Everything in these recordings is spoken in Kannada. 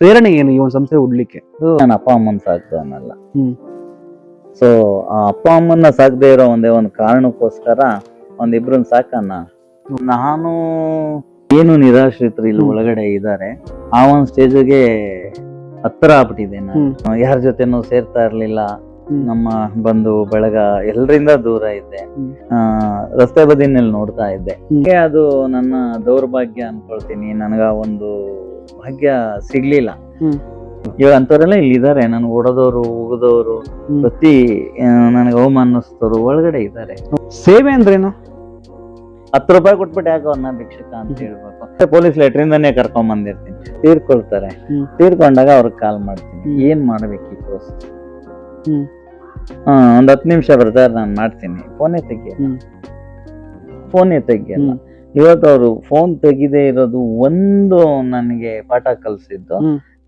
ಪ್ರೇರಣೆ ಏನು ಈ ಒಂದು ಸಂಸ್ಥೆ ಉಡ್ಲಿಕ್ಕೆ ನಾನು ನನ್ನ ಅಪ್ಪ ಅಮ್ಮನ ಸಾಕ್ದವನಲ್ಲ ಹ್ಮ್. ಸೊ ಆ ಅಪ್ಪ ಅಮ್ಮನ್ನ ಸಾಕದೇ ಇರೋ ಒಂದೇ ಒಂದು ಕಾರಣಕ್ಕೋಸ್ಕರ ಒಂದಿಬ್ರನ್ನ ಸಾಕಣ್ಣ. ನಾನು ಏನು ನಿರಾಶ್ರಿತರು ಇಲ್ಲಿ ಒಳಗಡೆ ಇದ್ದಾರೆ. ಆ ಒಂದು ಸ್ಟೇಜ್ಗೆ ಹತ್ರ ಆಗ್ಬಿಟ್ಟಿದೆ ನಾನು. ಯಾರ ಜೊತೆನೂ ಸೇರ್ತಾ ಇರ್ಲಿಲ್ಲ. ನಮ್ಮ ಬಂಧು ಬಳಗ ಎಲ್ಲರಿಂದ ದೂರ ಇದ್ದೆ. ಆ, ರಸ್ತೆ ಬದಿನಲ್ಲಿ ನೋಡ್ತಾ ಇದ್ದೆ. ಅದು ನನ್ನ ದೌರ್ಭಾಗ್ಯ ಅನ್ಕೊಳ್ತೀನಿ. ನನಗ ಒಂದು ಭಾಗ್ಯ ಸಿಗ್ಲಿಲ್ಲ. ಇವಾಗ ಅಂತವರೆಲ್ಲ ಇಲ್ಲಿ ಇದಾರೆ ನನ್ಗೆ ಓಡೋದವ್ರು ಉಗಿದವರು ಪ್ರತಿ ನನಗೆ ಅವಮಾನಿಸ್ತವ್ರು ಒಳಗಡೆ ಇದ್ದಾರೆ. ಸೇವೆ ಅಂದ್ರೇನು? ಹತ್ತು ರೂಪಾಯಿ ಕೊಟ್ಬಿಟ್ಟು ಯಾಕೋ ಅವ್ರನ್ನ ಭಿಕ್ಷಕ ಅಂತ ಹೇಳ್ಬೇಕು. ಪೊಲೀಸ್ ಲೆಟ್ರಿಂದಾನೇ ಕರ್ಕೊಂಡ್ ಬಂದಿರ್ತೀನಿ. ತೀರ್ಕೊಳ್ತಾರೆ. ತೀರ್ಕೊಂಡಾಗ ಅವ್ರಿಗೆ ಕಾಲ್ ಮಾಡ್ತೀನಿ. ಏನ್ ಮಾಡ್ಬೇಕು ಈ ಪ್ರೋಸೆಸ್ ಹ್ಮ್. ಹಾ ಒಂದ್ ಹತ್ತು ನಿಮಿಷ ಬರ್ತಾರೆ ನಾನು ಮಾಡ್ತೀನಿ. ಫೋನೇ ತೆಗಿಯಲ್ಲ. ಫೋನೇ ತೆಗಿಯಲ್ಲ. ಇವತ್ತು ಅವರು ಫೋನ್ ತೆಗಿದೇ ಇರೋದು ಒಂದು ನನಗೆ ಪಾಠ ಕಲಿಸಿದ್ದು.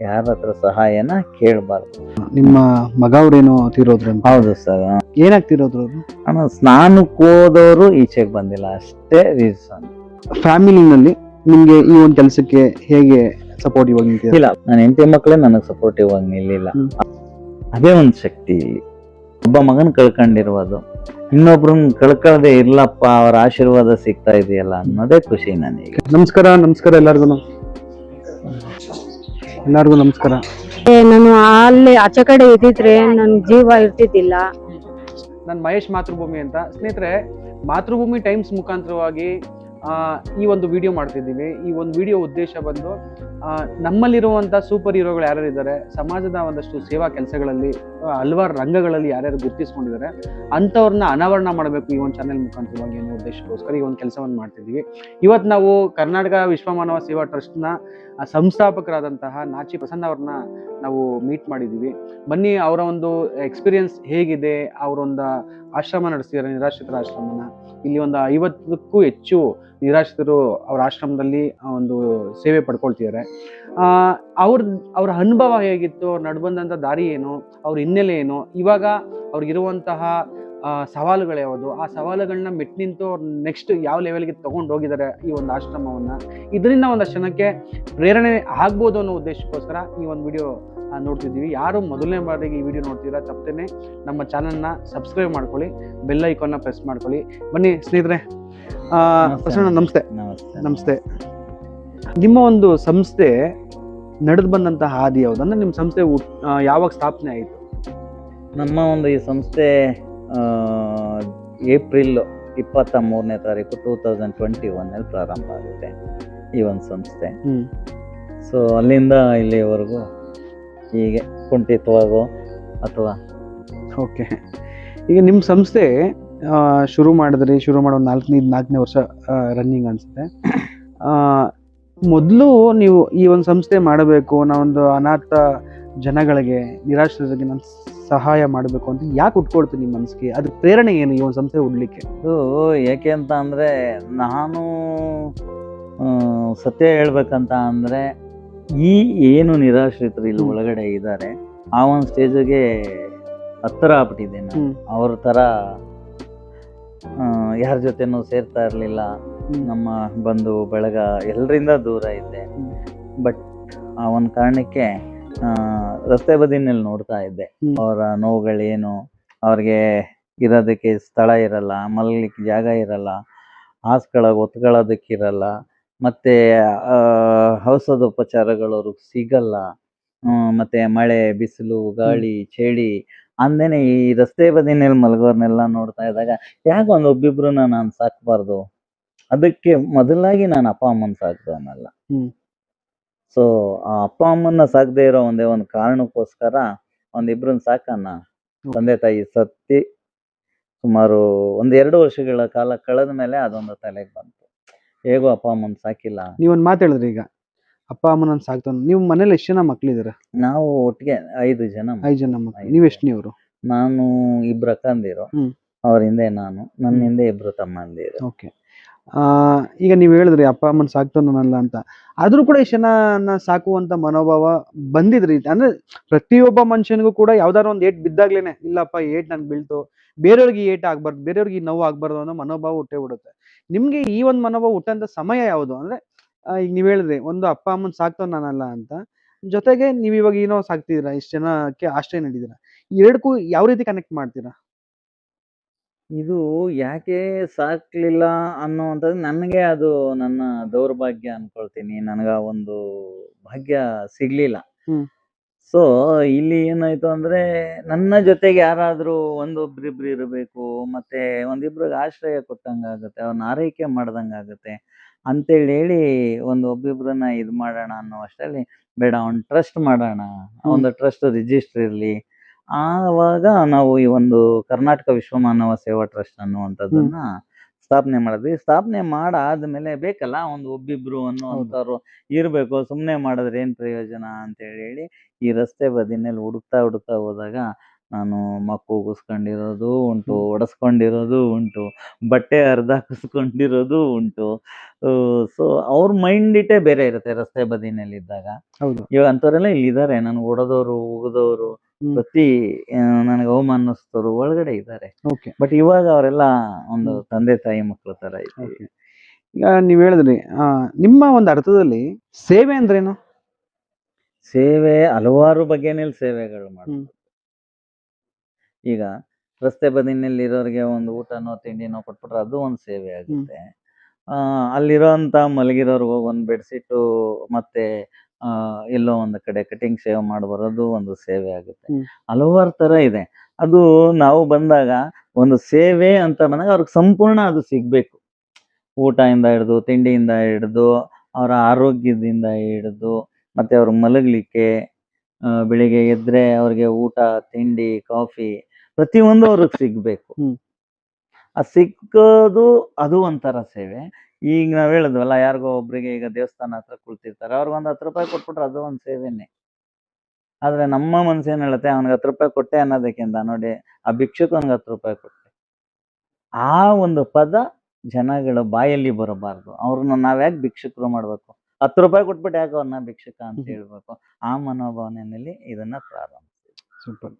ಯಾರ ಹತ್ರ ಸಹಾಯನ ಕೇಳಬಾರ್ದು. ನಿಮ್ಮ ಮಗ ಅವ್ರೇನು ತೀರೋದ್ರು ಅಂತ? ಹೌದು ಸರ್. ಏನಾಗ್ತಿರೋದ್ರು ಅವ್ರು? ನಾನು ಸ್ನಾನಕ್ಕೆ ಹೋದವರು ಈಚೆಗೆ ಬಂದಿಲ್ಲ ಅಷ್ಟೇ ರೀಸನ್ ಫ್ಯಾಮಿಲಿನಲ್ಲಿ ನಿಮ್ಗೆ ಈ ಒಂದು ಕೆಲಸಕ್ಕೆ ಹೇಗೆ ಸಪೋರ್ಟಿವ್ ಇವಾಗ ನಿಂತಿದೆ ಇಲ್ಲ ನನ್ನ ಹೆಂಡತಿ ಮಕ್ಕಳೇ ನನಗೆ ಸಪೋರ್ಟಿವ್ ಆಗಿ ನಿಲ್ಲಿಲ್ಲ. ಹ್ಮ್. ಅದೇ ಒಂದು ಶಕ್ತಿ. ಒಬ್ಬ ಮಗನ ಕಳ್ಕೊಂಡಿರುವುದು ಇನ್ನೊಬ್ರನ್ ಕಳ್ಕೊಳ್ಳದೆ ಇರ್ಲಪ್ಪ ಅವ್ರ ಆಶೀರ್ವಾದ ಸಿಗ್ತಾ ಇದೆಯಲ್ಲ ಅನ್ನೋದೇ ಖುಷಿ ನನಗೆ. ನಮಸ್ಕಾರ ನಮಸ್ಕಾರ ಎಲ್ಲರಿಗೂ ಎಲ್ಲರಿಗೂ ನಮಸ್ಕಾರ. ಏ, ನಾನು ಅಲ್ಲಿ ಆಚೆ ಕಡೆ ಇದ್ದಿದ್ರೆ ನನ್ ಜೀವ ಇರ್ತಿದ್ದಿಲ್ಲ. ನಾನು ಮಹೇಶ್ ಮಾತೃಭೂಮಿ ಅಂತ. ಸ್ನೇಹಿತರೆ ಮಾತೃಭೂಮಿ ಟೈಮ್ಸ್ ಮುಖಾಂತರವಾಗಿ ಆ, ಈ ಒಂದು ವಿಡಿಯೋ ಮಾಡ್ತಿದ್ದೀವಿ. ಈ ಒಂದು ವಿಡಿಯೋ ಉದ್ದೇಶ ಬಂದು ಆ, ನಮ್ಮಲ್ಲಿರುವಂಥ ಸೂಪರ್ ಹೀರೋಗಳು ಯಾರ್ಯಾರಿದ್ದಾರೆ ಸಮಾಜದ ಒಂದಷ್ಟು ಸೇವಾ ಕೆಲಸಗಳಲ್ಲಿ ಹಲವಾರು ರಂಗಗಳಲ್ಲಿ ಯಾರ್ಯಾರು ಗುರುತಿಸ್ಕೊಂಡಿದ್ದಾರೆ, ಅಂಥವ್ರನ್ನ ಅನಾವರಣ ಮಾಡಬೇಕು ಈ ಒಂದು ಚಾನೆಲ್ ಮುಖಾಂತರವಾಗಿ ಅನ್ನೋ ಉದ್ದೇಶಕ್ಕೋಸ್ಕರ ಈ ಒಂದು ಕೆಲಸವನ್ನು ಮಾಡ್ತಿದ್ದೀವಿ. ಇವತ್ತು ನಾವು ಕರ್ನಾಟಕ ವಿಶ್ವಮಾನವ ಸೇವಾ ಟ್ರಸ್ಟ್ನ ಸಂಸ್ಥಾಪಕರಾದಂತಹ ನಾಚಿ ಪ್ರಸನ್ನ ಅವ್ರನ್ನ ನಾವು ಮೀಟ್ ಮಾಡಿದ್ದೀವಿ. ಬನ್ನಿ, ಅವರ ಒಂದು ಎಕ್ಸ್ಪೀರಿಯನ್ಸ್ ಹೇಗಿದೆ, ಅವರೊಂದು ಆಶ್ರಮ ನಡೆಸಿದ್ದಾರೆ, ನಿರಾಶ್ರಿತರ ಆಶ್ರಮನ. ಇಲ್ಲಿ ಒಂದು ಐವತ್ತಕ್ಕೂ ಹೆಚ್ಚು ನಿರಾಶ್ರಿತರು ಅವರ ಆಶ್ರಮದಲ್ಲಿ ಒಂದು ಸೇವೆ ಪಡ್ಕೊಳ್ತಿದ್ದಾರೆ. ಅವ್ರ ಅವ್ರ ಅನುಭವ ಹೇಗಿತ್ತು ಅವ್ರು ನಡ್ಬಂದಂಥ ದಾರಿ ಏನು ಅವ್ರ ಹಿನ್ನೆಲೆ ಏನು ಇವಾಗ ಅವ್ರಿಗಿರುವಂತಹ ಸವಾಲುಗಳು ಯಾವುದು? ಆ ಸವಾಲುಗಳನ್ನ ಮೆಟ್ ನಿಂತು ಅವ್ರು ನೆಕ್ಸ್ಟ್ ಯಾವ ಲೆವೆಲ್ಗೆ ತಗೊಂಡು ಹೋಗಿದ್ದಾರೆ ಈ ಒಂದು ಆಶ್ರಮವನ್ನ? ಇದರಿಂದ ಒಂದಷ್ಟು ಜನಕ್ಕೆ ಪ್ರೇರಣೆ ಆಗ್ಬೋದು ಅನ್ನೋ ಉದ್ದೇಶಕ್ಕೋಸ್ಕರ ಈ ಒಂದು ವಿಡಿಯೋ ನೋಡ್ತಿದ್ದೀವಿ. ಯಾರು ಮೊದಲನೇ ಬಾರಿಗೆ ಈ ವಿಡಿಯೋ ನೋಡ್ತೀರಾ ತಪ್ಪೇನೆ. ನಮ್ಮ ಚಾನಲ್ನ ಸಬ್ಸ್ಕ್ರೈಬ್ ಮಾಡ್ಕೊಳ್ಳಿ ಬೆಲ್ ಐಕಾನ್ನ ಪ್ರೆಸ್ ಮಾಡ್ಕೊಳ್ಳಿ. ಬನ್ನಿ ಸ್ನೇಹಿತರೆ. ಆ, ಪ್ರಸನ್ನ ನಮಸ್ತೆ. ನಮಸ್ತೆ. ನಮಸ್ತೆ. ನಿಮ್ಮ ಒಂದು ಸಂಸ್ಥೆ ನಡೆದು ಬಂದಂತಹ ಹಾದಿ ಯಾವುದು? ಅಂದ್ರೆ ನಿಮ್ಮ ಸಂಸ್ಥೆ ಯಾವಾಗ ಸ್ಥಾಪನೆ ಆಯಿತು? ನಮ್ಮ ಒಂದು ಈ ಸಂಸ್ಥೆ ಏಪ್ರಿಲ್ ಇಪ್ಪತ್ತ ಮೂರನೇ ತಾರೀಕು ಟೂ ತೌಸಂಡ್ ಟ್ವೆಂಟಿ ಒನ್ನಲ್ಲಿ ಪ್ರಾರಂಭ ಆಗುತ್ತೆ ಈ ಒಂದು ಸಂಸ್ಥೆ. ಸೊ ಅಲ್ಲಿಂದ ಇಲ್ಲಿವರೆಗೂ ಹೀಗೆ ಕುಂಠಿತವಾಗೋ ಅಥವಾ ಓಕೆ. ಈಗ ನಿಮ್ಮ ಸಂಸ್ಥೆ ಶುರು ಮಾಡಿದ್ರಿ ಶುರು ಮಾಡೋ ನಾಲ್ಕನೇ ನಾಲ್ಕನೇ ವರ್ಷ ರನ್ನಿಂಗ್ ಅನ್ಸುತ್ತೆ. ಮೊದಲು ನೀವು ಈ ಒಂದು ಸಂಸ್ಥೆ ಮಾಡಬೇಕು ನಾವೊಂದು ಅನಾಥ ಜನಗಳಿಗೆ ನಿರಾಶ್ರಿತರಿಗೆ ನಾನು ಸಹಾಯ ಮಾಡಬೇಕು ಅಂತ ಯಾಕೆ ಉಟ್ಕೊಳ್ತೀನಿ ನಿಮ್ಮ ಮನಸ್ಸಿಗೆ? ಅದು ಪ್ರೇರಣೆ ಏನು ಈ ಒಂದು ಸಂಸ್ಥೆ ಉಡ್ಲಿಕ್ಕೆ ಅದು ಏಕೆ ಅಂತ ಅಂದರೆ ನಾನು ಸತ್ಯ ಹೇಳ್ಬೇಕಂತ ಅಂದರೆ ಈ ಏನು ನಿರಾಶ್ರಿತರು ಇಲ್ಲಿ ಒಳಗಡೆ ಇದ್ದಾರೆ ಆ ಒಂದು ಸ್ಟೇಜಿಗೆ ಹತ್ತಿರ ಆಗ್ಬಿಟ್ಟಿದೆ ನಾನು. ಅವ್ರ ಥರ ಯಾರ ಜೊತೆನೂ ಸೇರ್ತಾ ಇರಲಿಲ್ಲ. ನಮ್ಮ ಬಂಧು ಬಳಗ ಎಲ್ಲರಿಂದ ದೂರ ಇದ್ದೆ. ಬಟ್ ಆ ಒಂದು ಕಾರಣಕ್ಕೆ ಆ, ರಸ್ತೆ ಬದಿನಲ್ಲಿ ನೋಡ್ತಾ ಇದ್ದೆ. ಅವರ ನೋವುಗಳೇನು ಅವ್ರಿಗೆ ಇರೋದಕ್ಕೆ ಸ್ಥಳ ಇರಲ್ಲ ಮಲಗಲಿಕ್ಕೆ ಜಾಗ ಇರಲ್ಲ ಹಾಸ್ಕೊಳಗೆ ಒತ್ಕೊಳ್ಳೋದಕ್ಕಿರಲ್ಲ ಮತ್ತೆ ಆ, ಔಷಧೋಪಚಾರಗಳು ಅವ್ರಿಗೆ ಸಿಗಲ್ಲ. ಹ್ಮ್, ಮತ್ತೆ ಮಳೆ ಬಿಸಿಲು ಗಾಳಿ ಚಳಿ ಅಂದೇನೆ ಈ ರಸ್ತೆ ಬದಿನಲ್ಲಿ ಮಲಗೋರ್ನೆಲ್ಲ ನೋಡ್ತಾ ಇದ್ದಾಗ ಯಾಕೆ ಒಂದು ಒಬ್ಬಿಬ್ರನ್ನ ನಾನು ಸಾಕ್ಬಾರ್ದು? ಅದಕ್ಕೆ ಮೊದಲಾಗಿ ನಾನು ಅಪ್ಪ ಅಮ್ಮನ ಸಾಕ್ದವನಲ್ಲ. ಸೊ ಆ ಅಪ್ಪ ಅಮ್ಮನ್ನ ಸಾಕದೇ ಇರೋ ಒಂದೇ ಒಂದು ಕಾರಣಕ್ಕೋಸ್ಕರ ಒಂದಿಬ್ರನ್ನ ಸಾಕನ್ನ ತಂದೆ ತಾಯಿ ಸತ್ತಿ ಸುಮಾರು ಒಂದ್ ಎರಡು ವರ್ಷಗಳ ಕಾಲ ಕಳೆದ ಮೇಲೆ ಅದೊಂದು ತಲೆಗೆ ಬಂತು. ಹೇಗೋ ಅಪ್ಪ ಅಮ್ಮನ್ ಸಾಕಿಲ್ಲ. ನೀವೊಂದು ಮಾತಾಡಿದ್ರಿ ಈಗ. ಅಪ್ಪ ಅಮ್ಮನ ಸಾಕ್ತಾನೆ ನೀವು ಮನೇಲಿ ಎಷ್ಟು ಜನ ಮಕ್ಳಿದಾರೆ ನಾವು ಒಟ್ಟಿಗೆ ಐದು ಜನ ಐದು ಜನ ಮಕ್ಳು. ಐದು ನೀವು ಎಷ್ಟು ನೀವರು? ನಾನು ಇಬ್ರು ಅಕ್ಕಂದಿರು. ಹ್ಮ್. ಅವ್ರ ಹಿಂದೆ ನಾನು. ನನ್ನ. ಹಿಂದೆ ಇಬ್ರು ತಮ್ಮಂದಿರು. ಓಕೆ. ಈಗ ನೀವು ಹೇಳಿದ್ರಿ ಅಪ್ಪ ಅಮ್ಮನ ಸಾಕ್ತಾನಲ್ಲ ಅಂತ. ಆದ್ರೂ ಕೂಡ ಇಷ್ಟು ಜನ ಸಾಕುವಂತ ಮನೋಭಾವ ಬಂದಿದ್ರಿ. ಅಂದ್ರೆ ಪ್ರತಿಯೊಬ್ಬ ಮನುಷ್ಯನಿಗೂ ಕೂಡ ಯಾವ್ದಾದ್ರು ಒಂದು ಏಟ್ ಬಿದ್ದಾಗ್ಲೇನೆ ಇಲ್ಲಪ್ಪ ಏಟ್ ನನ್ಗೆ ಬೀಳ್ತು. ಬೇರೆಯವ್ರಿಗೆ ಏಟ್ ಆಗ್ಬಾರ್ದು ಬೇರೆಯವ್ರಿಗೆ ಈ ನೋವು ಆಗ್ಬಾರ್ದು ಅನ್ನೋ ಮನೋಭಾವ ಹುಟ್ಟೇ ಬಿಡುತ್ತೆ. ನಿಮ್ಗೆ ಈ ಒಂದು ಮನೋಭಾವ ಹುಟ್ಟಂತ ಸಮಯ ಯಾವುದು? ಅಂದ್ರೆ ಈಗ ನೀವ್ ಹೇಳಿದ್ರಿ ಒಂದು ಅಪ್ಪ ಅಮ್ಮನ ನಾನಲ್ಲ ಅಂತ. ಜೊತೆಗೆ ನೀವು ಇವಾಗ ಏನೋ ಸಾಕ್ತಿದ್ದೀರಾ ಇಷ್ಟು ಜನಕ್ಕೆ ಆಶ್ರಯ ನೀಡಿದ್ದೀರಾ ಎರಡಕ್ಕೂ ಯಾವ ರೀತಿ ಕನೆಕ್ಟ್ ಮಾಡ್ತೀರಾ? ಇದು ಯಾಕೆ ಸಾಕ್ಲಿಲ್ಲ ಅನ್ನುವಂಥದ್ದು ನನಗೆ ಅದು ನನ್ನ ದೌರ್ಭಾಗ್ಯ ಅನ್ಕೊಳ್ತೀನಿ. ನನಗ ಒಂದು ಭಾಗ್ಯ ಸಿಗ್ಲಿಲ್ಲ. ಹ್ಮ್. ಸೊ ಇಲ್ಲಿ ಏನಾಯ್ತು ಅಂದ್ರೆ ನನ್ನ ಜೊತೆಗೆ ಯಾರಾದ್ರೂ ಒಂದೊಬ್ರಿಬ್ರು ಇರಬೇಕು ಮತ್ತೆ ಒಂದಿಬ್ರಿಗೆ ಆಶ್ರಯ ಕೊಟ್ಟಂಗಾಗುತ್ತೆ ಅವ್ರನ್ನ ಆರೈಕೆ ಮಾಡ್ದಂಗಾಗುತ್ತೆ. ಅಂತೇಳಿ ಹೇಳಿ ಒಂದು ಒಬ್ಬಿಬ್ರನ್ನ ಇದು ಮಾಡೋಣ ಅನ್ನೋ ಅಷ್ಟರಲ್ಲಿ ಬೇಡ ಅವ್ನ್ ಟ್ರಸ್ಟ್ ಮಾಡೋಣ ಒಂದು ಟ್ರಸ್ಟ್ ರಿಜಿಸ್ಟರ್ ಇರಲಿ. ಆವಾಗ ನಾವು ಈ ಒಂದು ಕರ್ನಾಟಕ ವಿಶ್ವಮಾನವ ಸೇವಾ ಟ್ರಸ್ಟ್ ಅನ್ನುವಂಥದ್ದನ್ನ ಸ್ಥಾಪನೆ ಮಾಡಿದ್ವಿ. ಸ್ಥಾಪನೆ ಮಾಡಾದ್ಮೇಲೆ ಬೇಕಲ್ಲ ಒಂದು ಒಬ್ಬಿಬ್ರು ಅನ್ನೋವಂಥವ್ರು ಇರಬೇಕು. ಸುಮ್ಮನೆ ಮಾಡಿದ್ರೆ ಏನ್ ಪ್ರಯೋಜನ ಅಂತ ಹೇಳಿ ಈ ರಸ್ತೆ ಬದಿನಲ್ಲಿ ಹುಡುಕ್ತಾ ಹುಡುಕ್ತಾ ಹೋದಾಗ ನಾನು ಮಕ್ಕು ಕೂಸ್ಕೊಂಡಿರೋದು ಉಂಟು. ಒಡೆಸ್ಕೊಂಡಿರೋದು ಉಂಟು ಬಟ್ಟೆ ಅರ್ಧ ಕುಸ್ಕೊಂಡಿರೋದು ಉಂಟು. ಸೊ ಅವ್ರ ಮೈಂಡ್ ಇಟ್ಟೇ ಬೇರೆ ಇರುತ್ತೆ ರಸ್ತೆ ಬದಿನಲ್ಲಿ ಇದ್ದಾಗ ಹೌದು. ಇವಾಗ ಅಂತವರೆಲ್ಲ ಇಲ್ಲಿದ್ದಾರೆ ನಾನು ಓಡೋದವ್ರು ಉಗಿದವರು. ಪ್ರತಿ ನನಗೆ ಅವಮಾನಿಸ್ತವ್ರು ಒಳಗಡೆ ಇದ್ದಾರೆ. ಓಕೆ. ಬಟ್ ಇವಾಗ ಅವರೆಲ್ಲ ಒಂದು ತಂದೆ ತಾಯಿ ಮಕ್ಕಳ ತರ ಇದೆ ಈಗ ನೀವು ಹೇಳಿದ್ರಿ ನಿಮ್ಮ ಒಂದು ಅರ್ಥದಲ್ಲಿ ಸೇವೆ ಅಂದ್ರೇನು? ಸೇವೆ ಹಲವಾರು ಬಗೆಯಲ್ಲಿ ಸೇವೆಗಳು ಮಾಡ್ಬೋದು. ಈಗ ರಸ್ತೆ ಬದಿನಲ್ಲಿ ಇರೋರಿಗೆ ಒಂದು ಊಟನೋ ತಿಂಡಿನೋ ಕೊಟ್ಬಿಟ್ರೆ ಅದು ಒಂದು ಸೇವೆ ಆಗುತ್ತೆ. ಆ ಅಲ್ಲಿರೋಂಥ ಮಲಗಿರೋರ್ಗೆ ಹೋಗಿ ಒಂದು ಬೆಡ್ಶೀಟು ಮತ್ತೆ ಎಲ್ಲೋ ಒಂದು ಕಡೆ ಕಟಿಂಗ್ ಸೇವ್ ಮಾಡಿ ಬರೋದು ಒಂದು ಸೇವೆ ಆಗುತ್ತೆ. ಹಲವಾರು ತರ ಇದೆ. ಅದು ನಾವು ಬಂದಾಗ ಒಂದು ಸೇವೆ ಅಂತ ಬಂದಾಗ ಅವ್ರಿಗೆ ಸಂಪೂರ್ಣ ಅದು ಸಿಗ್ಬೇಕು. ಊಟದಿಂದ ಹಿಡಿದು ತಿಂಡಿಯಿಂದ ಹಿಡಿದು ಅವರ ಆರೋಗ್ಯದಿಂದ ಹಿಡಿದು ಮತ್ತೆ ಅವ್ರು ಮಲಗಲಿಕ್ಕೆ ಬೆಳಿಗ್ಗೆ ಎದ್ರೆ ಅವ್ರಿಗೆ ಊಟ ತಿಂಡಿ ಕಾಫಿ ಪ್ರತಿಯೊಂದು ಅವ್ರಿಗೆ ಸಿಗ್ಬೇಕು. ಆ ಸಿಕ್ಕೋದು ಅದು ಒಂಥರ ಸೇವೆ. ಈಗ ನಾವ್ ಹೇಳಿದ್ವಲ್ಲ ಯಾರಿಗೋ ಒಬ್ರಿಗೆ ಈಗ ದೇವಸ್ಥಾನ ಹತ್ರ ಕುಳ್ತಿರ್ತಾರೆ ಅವ್ರಿಗೆ ಒಂದ್ ಹತ್ತು ರೂಪಾಯಿ ಕೊಟ್ಬಿಟ್ರೆ ಅದು ಒಂದು ಸೇವೆನೆ. ಆದ್ರೆ ನಮ್ಮ ಮನ್ಸು ಏನ್ ಹೇಳುತ್ತೆ ಅವ್ನಿಗೆ ಹತ್ತು ರೂಪಾಯಿ ಕೊಟ್ಟೆ ಅನ್ನೋದಕ್ಕಿಂತ ನೋಡಿ ಆ ಭಿಕ್ಷುಕನಿಗೆ ಹತ್ತು ರೂಪಾಯಿ ಕೊಟ್ಟೆ. ಆ ಒಂದು ಪದ ಜನಗಳ ಬಾಯಲ್ಲಿ ಬರಬಾರ್ದು. ಅವ್ರನ್ನ ನಾವ್ ಯಾಕೆ ಭಿಕ್ಷಕರು ಮಾಡ್ಬೇಕು? ಹತ್ತು ರೂಪಾಯಿ ಕೊಟ್ಬಿಟ್ಟು ಯಾಕೆ ಅವ್ರನ್ನ ಭಿಕ್ಷುಕ ಅಂತ. ಹೇಳ್ಬೇಕು? ಆ ಮನೋಭಾವನೆಯಲ್ಲಿ ಇದನ್ನ ಪ್ರಾರಂಭ ಸೂಪರ್.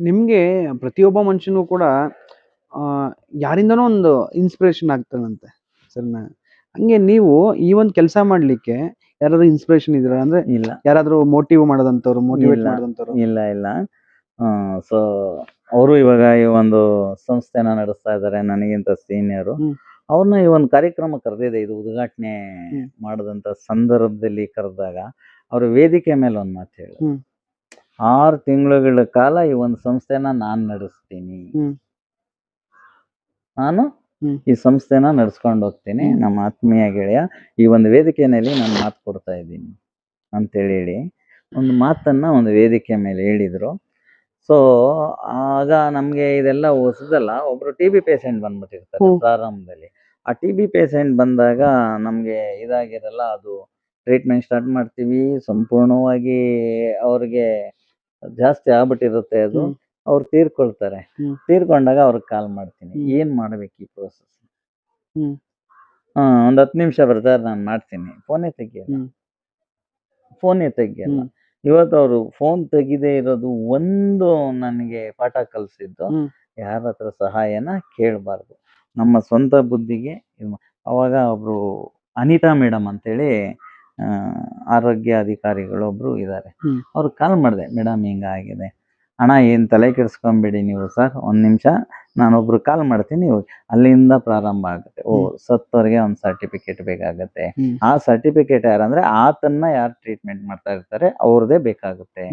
ನಿಮಗೆ ಪ್ರತಿಯೊಬ್ಬ ಮನುಷ್ಯನೂ ಕೂಡ ಯಾರಿಂದನೋ ಒಂದು ಇನ್ಸ್ಪಿರೇಷನ್ ಆಗ್ತಾನಂತೆ ಸರಿನಾ ಹಂಗೆ ನೀವು ಈ ಒಂದು ಕೆಲಸ ಮಾಡ್ಲಿಕ್ಕೆ ಯಾರಾದ್ರೂ ಇನ್ಸ್ಪಿರೇಷನ್ ಇದ್ರ ಅಂದ್ರೆ ಇಲ್ಲ ಯಾರಾದ್ರೂ ಮೋಟಿವ್ ಮಾಡೋದಂತವ್ರು ಮೋಟಿವೇಟ್. ಮಾಡೋದಂತವ್ರು ಇಲ್ಲ ಇಲ್ಲ ಸೊ ಅವರು ಇವಾಗ ಈ ಒಂದು ಸಂಸ್ಥೆನ ನಡೆಸ್ತಾ ಇದ್ದಾರೆ ನನಗಿಂತ ಸೀನಿಯರು. ಅವ್ರನ್ನ ಈ ಒಂದು ಕಾರ್ಯಕ್ರಮ ಕರೆದಿದೆ ಇದು ಉದ್ಘಾಟನೆ. ಮಾಡದಂತ ಸಂದರ್ಭದಲ್ಲಿ ಕರೆದಾಗ ಅವ್ರ ವೇದಿಕೆ ಮೇಲೆ ಒಂದು ಮಾತು ಹೇಳಿ. ಆರು ತಿಂಗಳುಗಳ ಕಾಲ ಈ ಒಂದು ಸಂಸ್ಥೆನ ನಾನು ನಡೆಸ್ತೀನಿ. ನಾನು ಈ ಸಂಸ್ಥೆನ ನಡ್ಸ್ಕೊಂಡು ಹೋಗ್ತೀನಿ ನಮ್ಮ ಆತ್ಮೀಯ ಗೆಳೆಯ. ಈ ಒಂದು ವೇದಿಕೆಯಲ್ಲಿ ನಾನು ಮಾತು ಕೊಡ್ತಾ ಇದ್ದೀನಿ ಅಂತೇಳಿ ಹೇಳಿ. ಒಂದು ಮಾತನ್ನ ಒಂದು ವೇದಿಕೆ ಮೇಲೆ ಹೇಳಿದ್ರು. ಸೊ ಆಗ ನಮ್ಗೆ ಇದೆಲ್ಲ ಹೊಸದಲ್ಲ ಒಬ್ರು ಟಿ ಬಿ ಪೇಷಂಟ್ ಬಂದ್ಬಿಟ್ಟಿರ್ತಾರೆ ಪ್ರಾರಂಭದಲ್ಲಿ. ಆ ಟಿ ಬಿ ಪೇಷಂಟ್ ಬಂದಾಗ ನಮ್ಗೆ ಇದಾಗಿರಲ್ಲ ಅದು ಟ್ರೀಟ್ಮೆಂಟ್ ಸ್ಟಾರ್ಟ್ ಮಾಡ್ತೀವಿ ಸಂಪೂರ್ಣವಾಗಿ ಅವ್ರಿಗೆ ಜಾಸ್ತಿ ಆಗ್ಬಿಟ್ಟಿರುತ್ತೆ ಅದು. ಅವ್ರು ತೀರ್ಕೊಳ್ತಾರೆ. ತೀರ್ಕೊಂಡಾಗ ಅವ್ರಿಗೆ ಕಾಲ್ ಮಾಡ್ತೀನಿ. ಏನ್ ಮಾಡ್ಬೇಕು ಈ ಪ್ರೋಸೆಸ್ ಹ್ಮ್. ಹಾ ಒಂದ್ ಹತ್ತು ನಿಮಿಷ ಬರ್ತಾರೆ ನಾನು ಮಾಡ್ತೀನಿ ಫೋನೇ ತೆಗಿಯಲ್ಲ. ಫೋನೇ ತೆಗಿಯಲ್ಲ. ಇವತ್ತು ಅವರು ಫೋನ್ ತೆಗಿದೇ ಇರೋದು ಒಂದು ನನಗೆ ಪಾಠ ಕಲಿಸಿದ್ದು. ಯಾರ ಹತ್ರ ಸಹಾಯನ ಕೇಳಬಾರ್ದು ನಮ್ಮ ಸ್ವಂತ ಬುದ್ಧಿಗೆ ಅವಾಗ ಒಬ್ರು ಅನಿತಾ ಮೇಡಮ್ ಅಂತೇಳಿ ಆರೋಗ್ಯ ಅಧಿಕಾರಿಗಳು ಒಬ್ರು ಇದ್ದಾರೆ ಅವ್ರಿಗೆ ಅವ್ರು ಕಾಲ್ ಮಾಡಿದೆ ಮೇಡಮ್ ಹಿಂಗಾಗಿದೆ ಹಣ ಏನ್ ತಲೆ ಕೆಡಿಸ್ಕೊಂಬೇಡಿ ನೀವು ಸರ್. ಒಂದ್ ನಿಮಿಷ ನಾನೊಬ್ರು ಕಾಲ್ ಮಾಡ್ತೀನಿ ಅಲ್ಲಿಂದ ಪ್ರಾರಂಭ ಆಗುತ್ತೆ. ಓ ಸತ್ತವರಿಗೆ ಒಂದು ಸರ್ಟಿಫಿಕೇಟ್ ಬೇಕಾಗುತ್ತೆ. ಆ ಸರ್ಟಿಫಿಕೇಟ್ ಯಾರಂದ್ರೆ ಆತನ್ನ ಯಾರು ಟ್ರೀಟ್ಮೆಂಟ್ ಮಾಡ್ತಾ ಇರ್ತಾರೆ ಅವ್ರದೇ ಬೇಕಾಗುತ್ತೆ.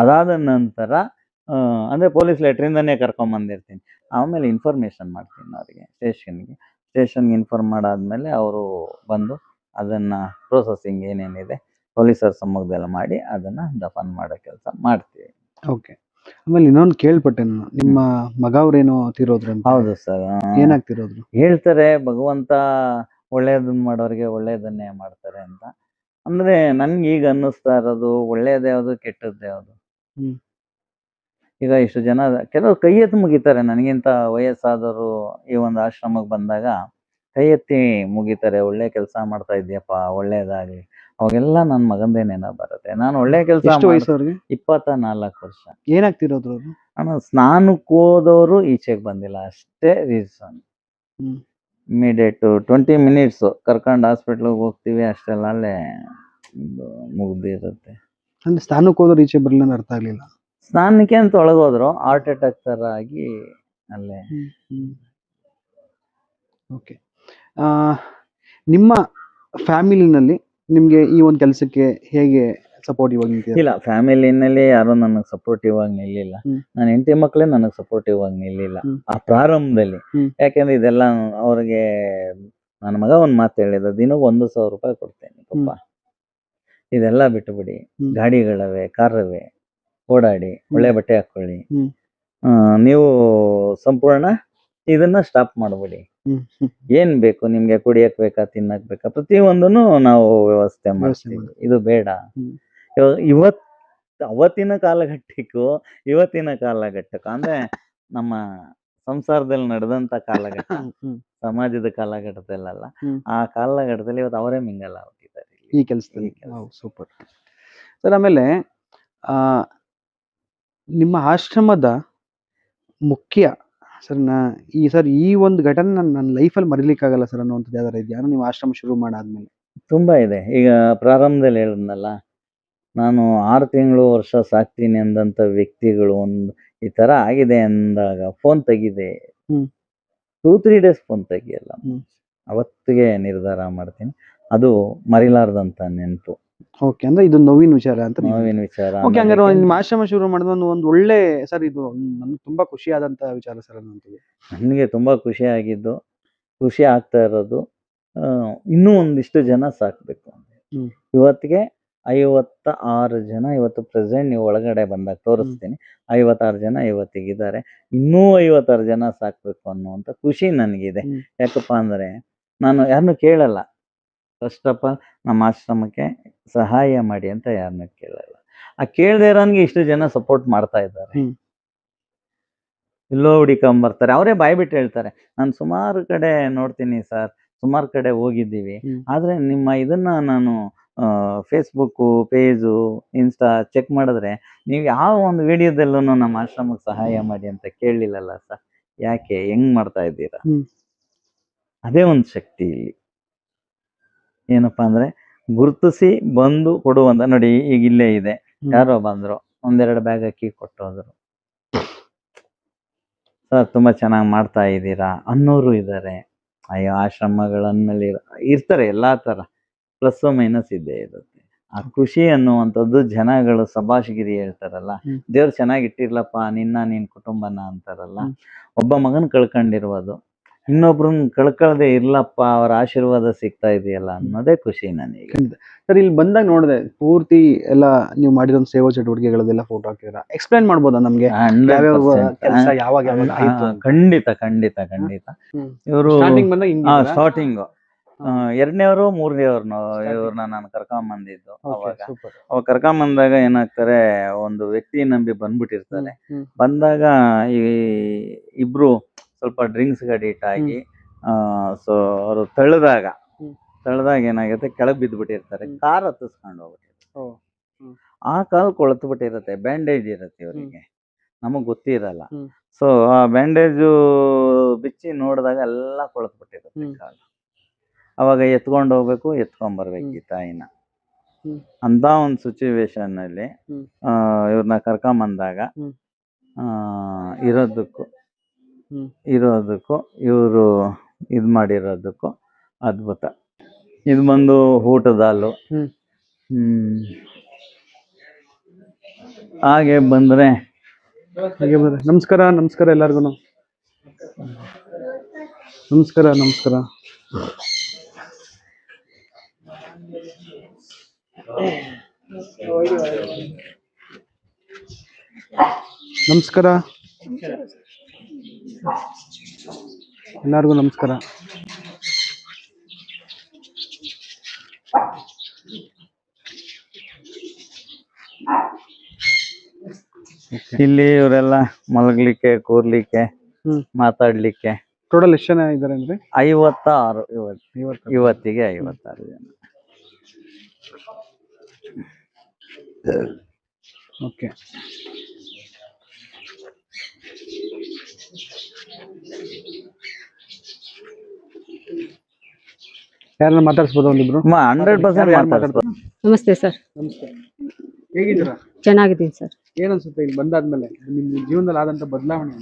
ಅದಾದ ನಂತರ ಅಂದ್ರೆ ಪೊಲೀಸ್ ಲೆಟ್ರಿಂದನೇ ಕರ್ಕೊಂಡ್ ಬಂದಿರ್ತೀನಿ. ಆಮೇಲೆ ಇನ್ಫಾರ್ಮೇಶನ್ ಮಾಡ್ತೀನಿ ಅವರಿಗೆ ಸ್ಟೇಷನ್ಗೆ. ಸ್ಟೇಷನ್ಗೆ ಇನ್ಫಾರ್ಮ್ ಮಾಡಾದ್ಮೇಲೆ ಅವರು ಬಂದು ಅದನ್ನ ಪ್ರೊಸೆಸಿಂಗ್ ಏನೇನಿದೆ ಪೊಲೀಸರ ಸಮ್ಮುಖದಲ್ಲಿ ಮಾಡಿ ಅದನ್ನ ದಫನ್ ಮಾಡೋ ಕೆಲಸ ಮಾಡ್ತೀವಿ. ಓಕೆ ಆಮೇಲೆ ಇನ್ನೊಂದು ಕೇಳ್ಪಟ್ಟೆ ನಾನು. ನಿಮ್ಮ ಮಗ ಅವ್ರೇನೋ ತೀರೋದ್ರು ಅಂತ ಹೌದು ಸರ್. ಏನಾಗ್ತಿರೋದ್ರು? ಹೇಳ್ತಾರೆ ಭಗವಂತ ಒಳ್ಳೇದನ್ನ ಮಾಡೋರಿಗೆ ಒಳ್ಳೇದನ್ನೇ ಮಾಡ್ತಾರೆ ಅಂತ. ಅಂದ್ರೆ ನನ್ಗೆ ಈಗ ಅನ್ನಿಸ್ತಾ ಇರೋದು ಒಳ್ಳೇದು ಯಾವುದು ಕೆಟ್ಟದ್ದು ಯಾವುದು? ಹ್ಮ್. ಈಗ ಇಷ್ಟು ಜನ ಕೆಲವರು ಕೈ ಎತ್ತು ಮುಗಿತಾರೆ. ನನಗಿಂತ ವಯಸ್ಸಾದವರು ಈ ಒಂದು ಆಶ್ರಮಕ್ಕೆ ಬಂದಾಗ ಕೈ ಎತ್ತಿ ಮುಗಿತಾರೆ ಒಳ್ಳೆ ಕೆಲಸ ಮಾಡ್ತಾ ಇದ್ಯಪ್ಪ ಒಳ್ಳೇದಾಗ್ಲಿ. ಅವಾಗೆಲ್ಲ ನನ್ನ ಮಗಂದೇ ನೆನಪು ಬರುತ್ತೆ. ನಾನು ಒಳ್ಳೆ ಕೆಲಸ ಎಷ್ಟು ವಯಸ್ಸು ಅವ್ರಿಗೆ ಇಪ್ಪತ್ತ ನಾಲ್ಕು ವರ್ಷ. ಏನಾಗ್ತಿರೋದ್ರು ಅವ್ರು ನಾನು ಸ್ನಾನಕ್ಕೆ ಹೋದವರು ಈಚೆಗೆ ಬಂದಿಲ್ಲ ಅಷ್ಟೇ ರೀಸನ್. ಇಮಿಡಿಯೇಟ್ ಟ್ವೆಂಟಿ ಮಿನಿಟ್ಸ್ ಕರ್ಕೊಂಡು ಹಾಸ್ಪಿಟ್ಲಿಗೆ ಹೋಗ್ತೀವಿ ಅಷ್ಟೆಲ್ಲ ಅಲ್ಲೇ ಮುಗ್ದಿರುತ್ತೆ. ಅಂದ್ರೆ ಸ್ನಾನಕ್ಕೆ ಹೋದ್ರು ಈಚೆ ಬರಲಿಲ್ಲ ಅಂತ ಅರ್ಥ ಆಗ್ಲಿಲ್ಲ? ಸ್ನಾನಕ್ಕೆ ಅಂತ ಒಳಗೋದ್ರು ಹಾರ್ಟ್ ಅಟ್ಯಾಕ್ ತರ ಆಗಿ ಅಲ್ಲೇ. ಓಕೆ ನಿಮ್ಮ ಫ್ಯಾಮಿಲಿನಲ್ಲಿ ನಿಮಗೆ ಈ ಒಂದು ಕೆಲಸಕ್ಕೆ ಹೇಗೆ ಸಪೋರ್ಟಿವ್ ಆಗಿ ನಿಂತಿದ್ದಾರೆ? ಇಲ್ಲ ಫ್ಯಾಮಿಲಿನಲ್ಲಿ ಯಾರು ನನಗೆ ಸಪೋರ್ಟಿವ್ ಆಗಿ ನಿಲ್ಲಿಲ್ಲ. ನನ್ನ ಹೆಂಡತಿ ಮಕ್ಕಳೇ ನನಗೆ ಸಪೋರ್ಟಿವ್ ಆಗಿ ನಿಲ್ಲಿಲ್ಲ. ಆ ಪ್ರಾರಂಭದಲ್ಲಿ. ಯಾಕೆಂದ್ರೆ ಇದೆಲ್ಲ ಅವ್ರಿಗೆ ನನ್ನ ಮಗ ಒಂದು ಮಾತು ಹೇಳಿದ ದಿನಕ್ಕೆ ಒಂದು ಸಾವಿರ ರೂಪಾಯಿ ಕೊಡ್ತೇನೆ ಪಪ್ಪ. ಇದೆಲ್ಲ ಬಿಟ್ಟುಬಿಡಿ ಬಿಡಿ ಗಾಡಿಗಳವೆ ಕಾರವೆ ಓಡಾಡಿ ಒಳ್ಳೆ ಬಟ್ಟೆ ಹಾಕೊಳ್ಳಿ. ಆ, ನೀವು ಸಂಪೂರ್ಣ ಇದನ್ನ ಸ್ಟಾಪ್ ಮಾಡ್ಬಿಡಿ. ಏನ್ ಬೇಕು? ನಿಮ್ಗೆ ಕುಡಿಯಕ್ ಬೇಕಾ ತಿನ್ನಕ್ ಬೇಕಾ? ಪ್ರತಿಯೊಂದನ್ನು ನಾವು ವ್ಯವಸ್ಥೆ ಮಾಡ್ತೀವಿ. ಇದು ಬೇಡ. ಇವತ್ ಅವತ್ತಿನ ಕಾಲಘಟ್ಟಕ್ಕೂ ಇವತ್ತಿನ ಕಾಲಘಟ್ಟಕ್ಕೂ ಅಂದ್ರೆ ನಮ್ಮ ಸಂಸಾರದಲ್ಲಿ ನಡೆದಂತ ಕಾಲಘಟ್ಟ ಸಮಾಜದ ಕಾಲಘಟ್ಟದಲ್ಲ ಆ ಕಾಲಘಟ್ಟದಲ್ಲಿ ಇವತ್ತು ಅವರೇ ಮಿಂಗಲ್ ಆಗಿದ್ದಾರೆ ಈ ಕೆಲಸದಲ್ಲಿ. ಸೂಪರ್. ಸರ್ ಆಮೇಲೆ ಆ ನಿಮ್ಮ ಆಶ್ರಮದ ಮುಖ್ಯ ಸರ್ ನಾ ಈ ಸರ್ ಈ ಒಂದು ಘಟನೆ ನನ್ನ ನನ್ನ ಲೈಫಲ್ಲಿ ಮರಿಲಿಕ್ಕಾಗಲ್ಲ ಸರ್ ಅನ್ನುವಂಥದ್ದು ಯಾವ್ದಾರ ಇದೆಯಾ? ನೀವು ಆಶ್ರಮ ಶುರು ಮಾಡಾದ್ಮೇಲೆ. ತುಂಬಾ ಇದೆ. ಈಗ ಪ್ರಾರಂಭದಲ್ಲಿ ಹೇಳಿದ್ನಲ್ಲ ನಾನು ಆರು ತಿಂಗಳು ವರ್ಷ ಸಾಕ್ತೀನಿ ಅಂದಂತ ವ್ಯಕ್ತಿಗಳು ಒಂದು ಈ ತರ ಆಗಿದೆ ಅಂದಾಗ ಫೋನ್ ತೆಗಿದೆ. ಹ್ಮ್. ಟೂ ತ್ರೀ ಡೇಸ್ ಫೋನ್ ತೆಗಿಯಲ್ಲ. ಹ್ಮ್. ಅವತ್ತಿಗೆ ನಿರ್ಧಾರ ಮಾಡ್ತೀನಿ. ಅದು ಮರಿಲಾರ್ದಂತ ನೆನಪು. ಓಕೆ ಅಂದ್ರೆ ಇದು ನೋವಿನ ವಿಚಾರ ಅಂತ ನೀವು ನೋವಿನ ವಿಚಾರ ಓಕೆ ಹಂಗಾರೆ ನಿಮ್ಮ ಆಶ್ರಮ ಶುರು ಮಾಡಿದ ಒಂದು ಒಂದು ಒಳ್ಳೆ ಸರ್ ಇದು ನನ್ಗೆ ತುಂಬಾ ಖುಷಿ ಆದಂತ ವಿಚಾರ ಸರ್ ಅನ್ನುವಂಥದ್ದು ನನಗೆ ತುಂಬಾ ಖುಷಿ ಆಗಿದ್ದು ಖುಷಿ ಆಗ್ತಾ ಇರೋದು ಆ, ಇನ್ನೂ ಒಂದಿಷ್ಟು ಜನ ಸಾಕ್ಬೇಕು ಹ್ಮ್. ಇವತ್ತಿಗೆ ಐವತ್ತ ಆರು ಜನ ಇವತ್ತು ಪ್ರೆಸೆಂಟ್ ನೀವು ಒಳಗಡೆ ಬಂದಾಗ ತೋರಿಸ್ತೀನಿ. ಐವತ್ತಾರು ಜನ ಇವತ್ತಿಗಿದ್ದಾರೆ. ಇನ್ನೂ ಐವತ್ತಾರು ಜನ ಸಾಕ್ಬೇಕು ಅನ್ನುವಂಥ ಖುಷಿ ನನಗಿದೆ. ಹ್ಮ್. ಯಾಕಪ್ಪ ಅಂದ್ರೆ ನಾನು ಯಾರನ್ನು ಕೇಳಲ್ಲ. ಫಸ್ಟ್ ಆಫ್ ಆಲ್ ನಮ್ಮ ಆಶ್ರಮಕ್ಕೆ ಸಹಾಯ ಮಾಡಿ ಅಂತ ಯಾರನ್ನ ಕೇಳಲ್ಲ. ಆ ಕೇಳದೆ ಇರೋನ್ಗೆ ಇಷ್ಟು ಜನ ಸಪೋರ್ಟ್ ಮಾಡ್ತಾ ಇದ್ದಾರೆ. ಎಲ್ಲೋ ಹುಡಿಕೊಂಡ್ ಬರ್ತಾರೆ ಅವರೇ ಬಾಯ್ ಬಿಟ್ಟು ಹೇಳ್ತಾರೆ ನಾನು ಸುಮಾರು ಕಡೆ ನೋಡ್ತೀನಿ ಸರ್ ಸುಮಾರು ಕಡೆ ಹೋಗಿದ್ದೀವಿ. ಆದ್ರೆ ನಿಮ್ಮ ಇದನ್ನ ನಾನು ಫೇಸ್ಬುಕ್ಕು ಪೇಜು ಇನ್ಸ್ಟಾ ಚೆಕ್ ಮಾಡಿದ್ರೆ ನೀವು ಯಾವ ಒಂದು ವಿಡಿಯೋದಲ್ಲೂ ನಮ್ಮ ಆಶ್ರಮಕ್ಕೆ ಸಹಾಯ ಮಾಡಿ ಅಂತ ಕೇಳಲಿಲ್ಲಲ್ಲ ಸರ್ ಯಾಕೆ? ಹೆಂಗ್ ಮಾಡ್ತಾ ಇದ್ದೀರಾ? ಅದೇ ಒಂದು ಶಕ್ತಿ ಇಲ್ಲಿ. ಏನಪ್ಪಾ ಅಂದ್ರೆ ಗುರುತಿಸಿ ಬಂದು ಕೊಡುವಂತ ನೋಡಿ ಈಗ ಇಲ್ಲೇ ಇದೆ. ಯಾರೋ ಬಂದ್ರು ಒಂದೆರಡು ಬ್ಯಾಗ್ ಅಕ್ಕಿ ಕೊಟ್ಟೋದ್ರು. ಸರ್ ತುಂಬಾ ಚೆನ್ನಾಗಿ ಮಾಡ್ತಾ ಇದ್ದೀರಾ? ಅನ್ನೋರು ಇದ್ದಾರೆ ಅಯ್ಯೋ ಆಶ್ರಮಗಳನ್ನಲ್ಲಿ ಇರ್ತಾರೆ ಎಲ್ಲಾ ತರ. ಪ್ಲಸ್ ಮೈನಸ್ ಇದ್ದೇ ಇರುತ್ತೆ ಆ ಖುಷಿ ಅನ್ನುವಂಥದ್ದು ಜನಗಳು ಸಭಾಷಗಿರಿ ಹೇಳ್ತಾರಲ್ಲ. ದೇವ್ರು ಚೆನ್ನಾಗಿ ಇಟ್ಟಿರ್ಲಪ್ಪ ನಿನ್ನ ನಿನ್ ಕುಟುಂಬನ ಅಂತಾರಲ್ಲ. ಒಬ್ಬ ಮಗನ್ ಕಳ್ಕೊಂಡಿರುವುದು ಇನ್ನೊಬ್ರನ್ನ ಕಳ್ಕೊಳ್ದೆ ಇರ್ಲಪ್ಪ ಅವರ ಆಶೀರ್ವಾದ ಸಿಗ್ತಾ ಇದೆಯಲ್ಲ ಅನ್ನೋದೇ ಖುಷಿ ನನಗೆ. ಸರ್ ಇಲ್ಲಿ ಬಂದಾಗ ನೋಡಿದೆ ಪೂರ್ತಿ ಎಲ್ಲ ನೀವು ಮಾಡಿರೋ ಸೇವಾ ಚಟುವಟಿಕೆಗಳದೆಲ್ಲ ಫೋಟೋ ಹಾಕಿದ್ರ ಎಕ್ಸ್ಪ್ಲೈನ್ ಮಾಡ್ಬೋದಾ ನಮ್ಗೆ? 100% ಯಾವ್ಯಾವ ಕೆಲಸ ಯಾವಾಗ ಯಾವಾಗ ಆಯ್ತು ಖಂಡಿತ ಖಂಡಿತ ಖಂಡಿತ. ಹ್ಮ್. ಇವರು ಸ್ಟಾರ್ಟಿಂಗ್ ಬಂದಾಗ ಹಿಂಗೆ ಸ್ಟಾರ್ಟಿಂಗ್ ಎರಡನೇವರು ಮೂರನೇವ್ರನ್ನ ಇವ್ರನ್ನ ನಾನು ಕರ್ಕೊಂಬಂದಿದ್ದು ಅವಾಗ. ಸೂಪರ್ ಅವಾಗ ಕರ್ಕೊಂಡ್ ಬಂದಾಗ ಏನಾಗ್ತಾರೆ ಒಂದು ವ್ಯಕ್ತಿ ನಂಬಿ ಬಂದ್ಬಿಟ್ಟಿರ್ತಾರೆ. ಹ್ಮ್. ಬಂದಾಗ ಈ ಇಬ್ರು ಸ್ವಲ್ಪ ಡ್ರಿಂಕ್ಸ್ ಅಡಿಟ್ ಆಗಿ ಸೊ ಅವರು ತಳ್ಳಿದಾಗ. ತಳ್ಳಿದಾಗ ಏನಾಗುತ್ತೆ? ಕೆಳಗ್ ಬಿದ್ದ್ಬಿಟ್ಟಿರ್ತಾರೆ ಬಿಟ್ಟಿರ್ತಾರೆ ಕಾರ್ ಹತ್ತಿಸ್ಕೊಂಡು ಹೋಗ್ಬಿಟ್ಟಿರ್ತಾರೆ. ಆ ಕಾಲು ಕೊಳತು ಬಿಟ್ಟಿರುತ್ತೆ ಬ್ಯಾಂಡೇಜ್ ಇರುತ್ತೆ ಇವರಿಗೆ. ನಮಗ್ ಗೊತ್ತಿರಲ್ಲ. ಸೊ ಆ ಬ್ಯಾಂಡೇಜು ಬಿಚ್ಚಿ ನೋಡಿದಾಗ ಎಲ್ಲ ಕೊಳತು ಬಿಟ್ಟಿರುತ್ತೆ. ಕಾಲು. ಅವಾಗ ಎತ್ಕೊಂಡು ಹೋಗ್ಬೇಕು ಎತ್ಕೊಂಡ್ ಬರ್ಬೇಕು ಈ ತಾಯಿನ. ಅಂತ ಒಂದು ಸಿಚುವೇಶನ್ ಅಲ್ಲಿ ಇವ್ರನ್ನ ಕರ್ಕೊಂಬಂದಾಗ ಇರೋದಕ್ಕೂ. ಇರೋದಕ್ಕೂ ಇವರು ಇದು ಮಾಡಿರೋದಕ್ಕೂ ಅದ್ಭುತ. ಇದು ಬಂದು ಊಟದ ಹಾಲು. ಹಾಗೆ ಬಂದ್ರೆ ಹಾಗೆ ಬರ್ರಿ. ನಮಸ್ಕಾರ ನಮಸ್ಕಾರ ಎಲ್ಲರಿಗೂ ನಮಸ್ಕಾರ ನಮಸ್ಕಾರ. ನಮಸ್ಕಾರ. ಎಲ್ಲರಿಗೂ ನಮಸ್ಕಾರ. ಇಲ್ಲಿ ಇವರೆಲ್ಲ ಮಲಗ್ಲಿಕ್ಕೆ ಕೂರ್ಲಿಕ್ಕೆ. ಮಾತಾಡ್ಲಿಕ್ಕೆ. ಟೋಟಲ್ ಎಷ್ಟು ಜನ ಇದಾರೆ ಅಂದ್ರೆ? ಐವತ್ತಾರು ಇವತ್ತು ಇವತ್ತಿಗೆ ಐವತ್ತಾರು ಜನ. ಓಕೆ ಯಾರನ್ನ ಮಾತಾಡ್ಸ್ಬೋದು ಒಂದಿಬ್ರು? ಹಂಡ್ರೆಡ್ ಪರ್ಸೆಂಟ್ ಯಾರು ಮಾತಾಡ್ತಾರೆ ನಮಸ್ತೆ ಸರ್. ನಮಸ್ತೆ. ಹೇಗಿದ್ದೀರಾ? ಚೆನ್ನಾಗಿದ್ದೀನಿ ಸರ್. ಏನನ್ಸುತ್ತೆ ಅನ್ಸುತ್ತೆ ಇಲ್ಲಿ ಬಂದಾದ್ಮೇಲೆ? ನಿಮ್ಮ ಜೀವನದಲ್ಲಿ ಆದಂತ ಬದಲಾವಣೆ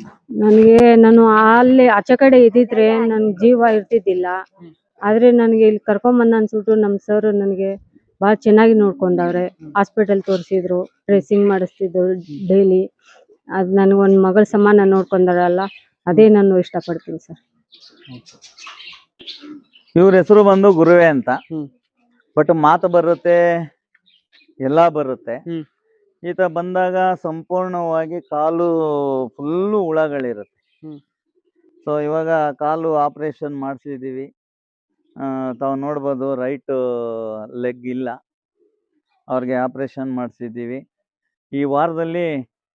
ನನಗೆ ನಾನು ಅಲ್ಲಿ ಆಚೆ ಕಡೆ ಇದ್ದಿದ್ರೆ ನನ್ ಜೀವ ಇರ್ತಿದ್ದಿಲ್ಲ. ಆದ್ರೆ ನನಗೆ ಇಲ್ಲಿ ಕರ್ಕೊಂಬಂದ ಅನ್ಸ್ಬಿಟ್ಟು ನಮ್ ಸರ್ ನನಗೆ ಬಹಳ ಚೆನ್ನಾಗಿ ನೋಡ್ಕೊಂಡವ್ರೆ. ಹಾಸ್ಪಿಟಲ್ ತೋರಿಸಿದ್ರು ಡ್ರೆಸ್ಸಿಂಗ್ ಮಾಡಿಸ್ತಿದ್ರು ಡೈಲಿ ಅದ್ ನನಗೆ ಒಂದು ಮಗಳ ಸಮಾನ ನೋಡ್ಕೊಂಡಾರಲ್ಲ ಅದೇ ನಾನು ಇಷ್ಟಪಡ್ತೀನಿ ಸರ್. ಇವ್ರ ಹೆಸರು ಬಂದು ಗುರುವೆ ಅಂತ. ಬಟ್ ಮಾತು ಬರುತ್ತೆ ಎಲ್ಲ ಬರುತ್ತೆ. ಈತ ಬಂದಾಗ ಸಂಪೂರ್ಣವಾಗಿ ಕಾಲು ಫುಲ್ಲು ಹುಳಗಳಿರುತ್ತೆ. ಸೊ ಇವಾಗ ಕಾಲು ಆಪರೇಷನ್ ಮಾಡಿಸಿದ್ದೀವಿ ತಾವು ನೋಡ್ಬೋದು ರೈಟ್ ಲೆಗ್ ಇಲ್ಲ. ಅವ್ರಿಗೆ ಆಪರೇಷನ್ ಮಾಡಿಸಿದ್ದೀವಿ ಈ ವಾರದಲ್ಲಿ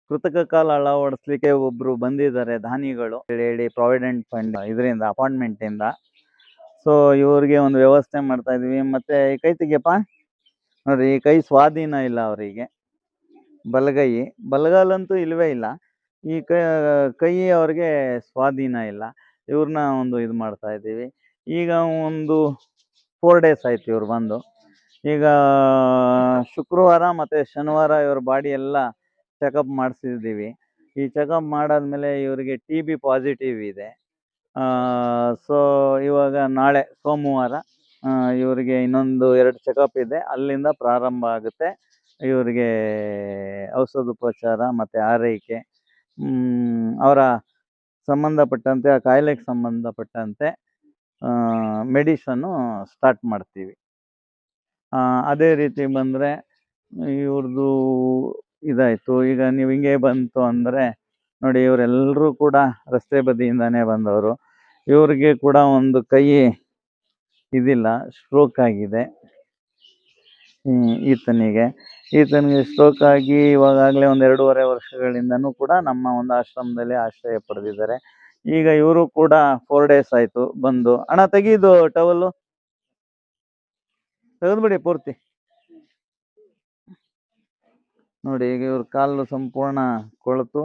ಕೃತಕ ಕಾಲ ಅಳವಡಿಸ್ಲಿಕ್ಕೆ ಒಬ್ರು ಬಂದಿದ್ದಾರೆ ದಾನಿಗಳು. ಹೇಳಿ ಪ್ರಾವಿಡೆಂಟ್ ಫಂಡ್ ಇದರಿಂದ ಅಪಾಯಿಂಟ್ಮೆಂಟ್ ಇಂದ. ಸೊ ಇವ್ರಿಗೆ ಒಂದು ವ್ಯವಸ್ಥೆ ಮಾಡ್ತಾ ಇದೀವಿ. ಮತ್ತೆ ಈ ಕೈ ತೆಗಿಯಪ್ಪ. ನೋಡ್ರಿ, ಈ ಕೈ ಸ್ವಾಧೀನ ಇಲ್ಲ ಅವರಿಗೆ. ಬಲಗೈ, ಬಲಗಾಲಂತೂ ಇಲ್ವೇ ಇಲ್ಲ. ಈ ಕೈ ಕೈ ಅವ್ರಿಗೆ ಸ್ವಾಧೀನ ಇಲ್ಲ. ಇವ್ರನ್ನ ಒಂದು ಇದು ಮಾಡ್ತಾ ಇದ್ದೀವಿ. ಈಗ ಒಂದು ಫೋರ್ ಡೇಸ್ ಆಯ್ತು ಇವ್ರು ಬಂದು. ಈಗ ಶುಕ್ರವಾರ ಮತ್ತೆ ಶನಿವಾರ ಇವ್ರ ಬಾಡಿ ಎಲ್ಲ ಚೆಕಪ್ ಮಾಡಿಸಿದ್ದೀವಿ ಈ ಚೆಕಪ್ ಮಾಡಾದ್ಮೇಲೆ ಇವರಿಗೆ ಟಿ ಬಿ ಪಾಸಿಟಿವ್ ಇದೆ. ಸೊ ಇವಾಗ ನಾಳೆ ಸೋಮವಾರ ಇವರಿಗೆ ಇನ್ನೊಂದು ಎರಡು ಚೆಕಪ್ ಇದೆ. ಅಲ್ಲಿಂದ ಪ್ರಾರಂಭ ಆಗುತ್ತೆ. ಇವರಿಗೆ ಔಷಧೋಪಚಾರ ಮತ್ತು ಆರೈಕೆ ಅವರ ಸಂಬಂಧಪಟ್ಟಂತೆ, ಆ ಕಾಯಿಲೆಗೆ ಸಂಬಂಧಪಟ್ಟಂತೆ ಮೆಡಿಸನ್ನು ಸ್ಟಾರ್ಟ್ ಮಾಡ್ತೀವಿ. ಅದೇ ರೀತಿ ಬಂದರೆ ಇವ್ರದ್ದು ಇದಾಯಿತು. ಈಗ ನೀವು ಹಿಂಗೆ ಬಂತು ಅಂದ್ರೆ ನೋಡಿ ಇವರೆಲ್ಲರೂ ಕೂಡ ರಸ್ತೆ ಬದಿಯಿಂದಾನೇ ಬಂದವರು. ಇವ್ರಿಗೆ ಕೂಡ ಒಂದು ಕೈ ಇದಿಲ್ಲ ಸ್ಟ್ರೋಕ್ ಆಗಿದೆ. ಈತನಿಗೆ. ಈತನಿಗೆ ಸ್ಟ್ರೋಕ್ ಆಗಿ ಇವಾಗಲೇ ಒಂದು ಎರಡೂವರೆ ವರ್ಷಗಳಿಂದನೂ ಕೂಡ ನಮ್ಮ ಒಂದು ಆಶ್ರಮದಲ್ಲಿ ಆಶ್ರಯ ಪಡೆದಿದ್ದಾರೆ. ಈಗ ಇವರು ಕೂಡ ಫೋರ್ ಡೇಸ್ ಆಯ್ತು ಬಂದು. ಅಣ್ಣ, ತೆಗೀದು ಟವಲ್ಲು ತೆಗೆದ್ಬಿಡಿ ಪೂರ್ತಿ. ನೋಡಿ ಈಗ ಇವ್ರ ಕಾಲು ಸಂಪೂರ್ಣ ಕೊಳೆತು.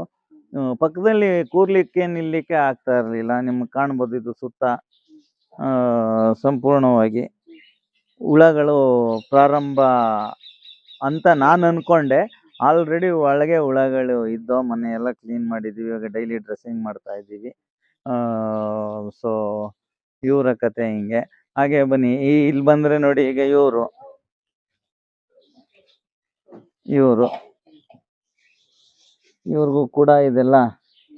ಪಕ್ಕದಲ್ಲಿ ಕೂರ್ಲಿಕ್ಕೆ ನಿಲ್ಲಿಕ್ಕೆ ಆಗ್ತಾ ಇರಲಿಲ್ಲ. ನಿಮ್ಗೆ ಕಾಣ್ಬೋದು ಇದು ಸುತ್ತ ಸಂಪೂರ್ಣವಾಗಿ. ಹುಳಗಳು ಪ್ರಾರಂಭ ಅಂತ ನಾನು ಅನ್ಕೊಂಡೆ. ಆಲ್ರೆಡಿ ಒಳಗೆ ಹುಳಗಳು ಇದ್ದೋ, ಮನೆ ಎಲ್ಲ ಕ್ಲೀನ್ ಮಾಡಿದ್ದೀವಿ ಇವಾಗ ಡೈಲಿ ಡ್ರೆಸ್ಸಿಂಗ್ ಮಾಡ್ತಾ ಇದ್ದೀವಿ. ಸೊ ಇವರ ಕತೆ ಹಿಂಗೆ. ಹಾಗೆ ಬನ್ನಿ. ಇಲ್ಲಿ ಬಂದ್ರೆ ನೋಡಿ ಈಗ ಇವರು ಇವರು. ಇವ್ರಿಗೂ ಕೂಡ ಇದೆಲ್ಲ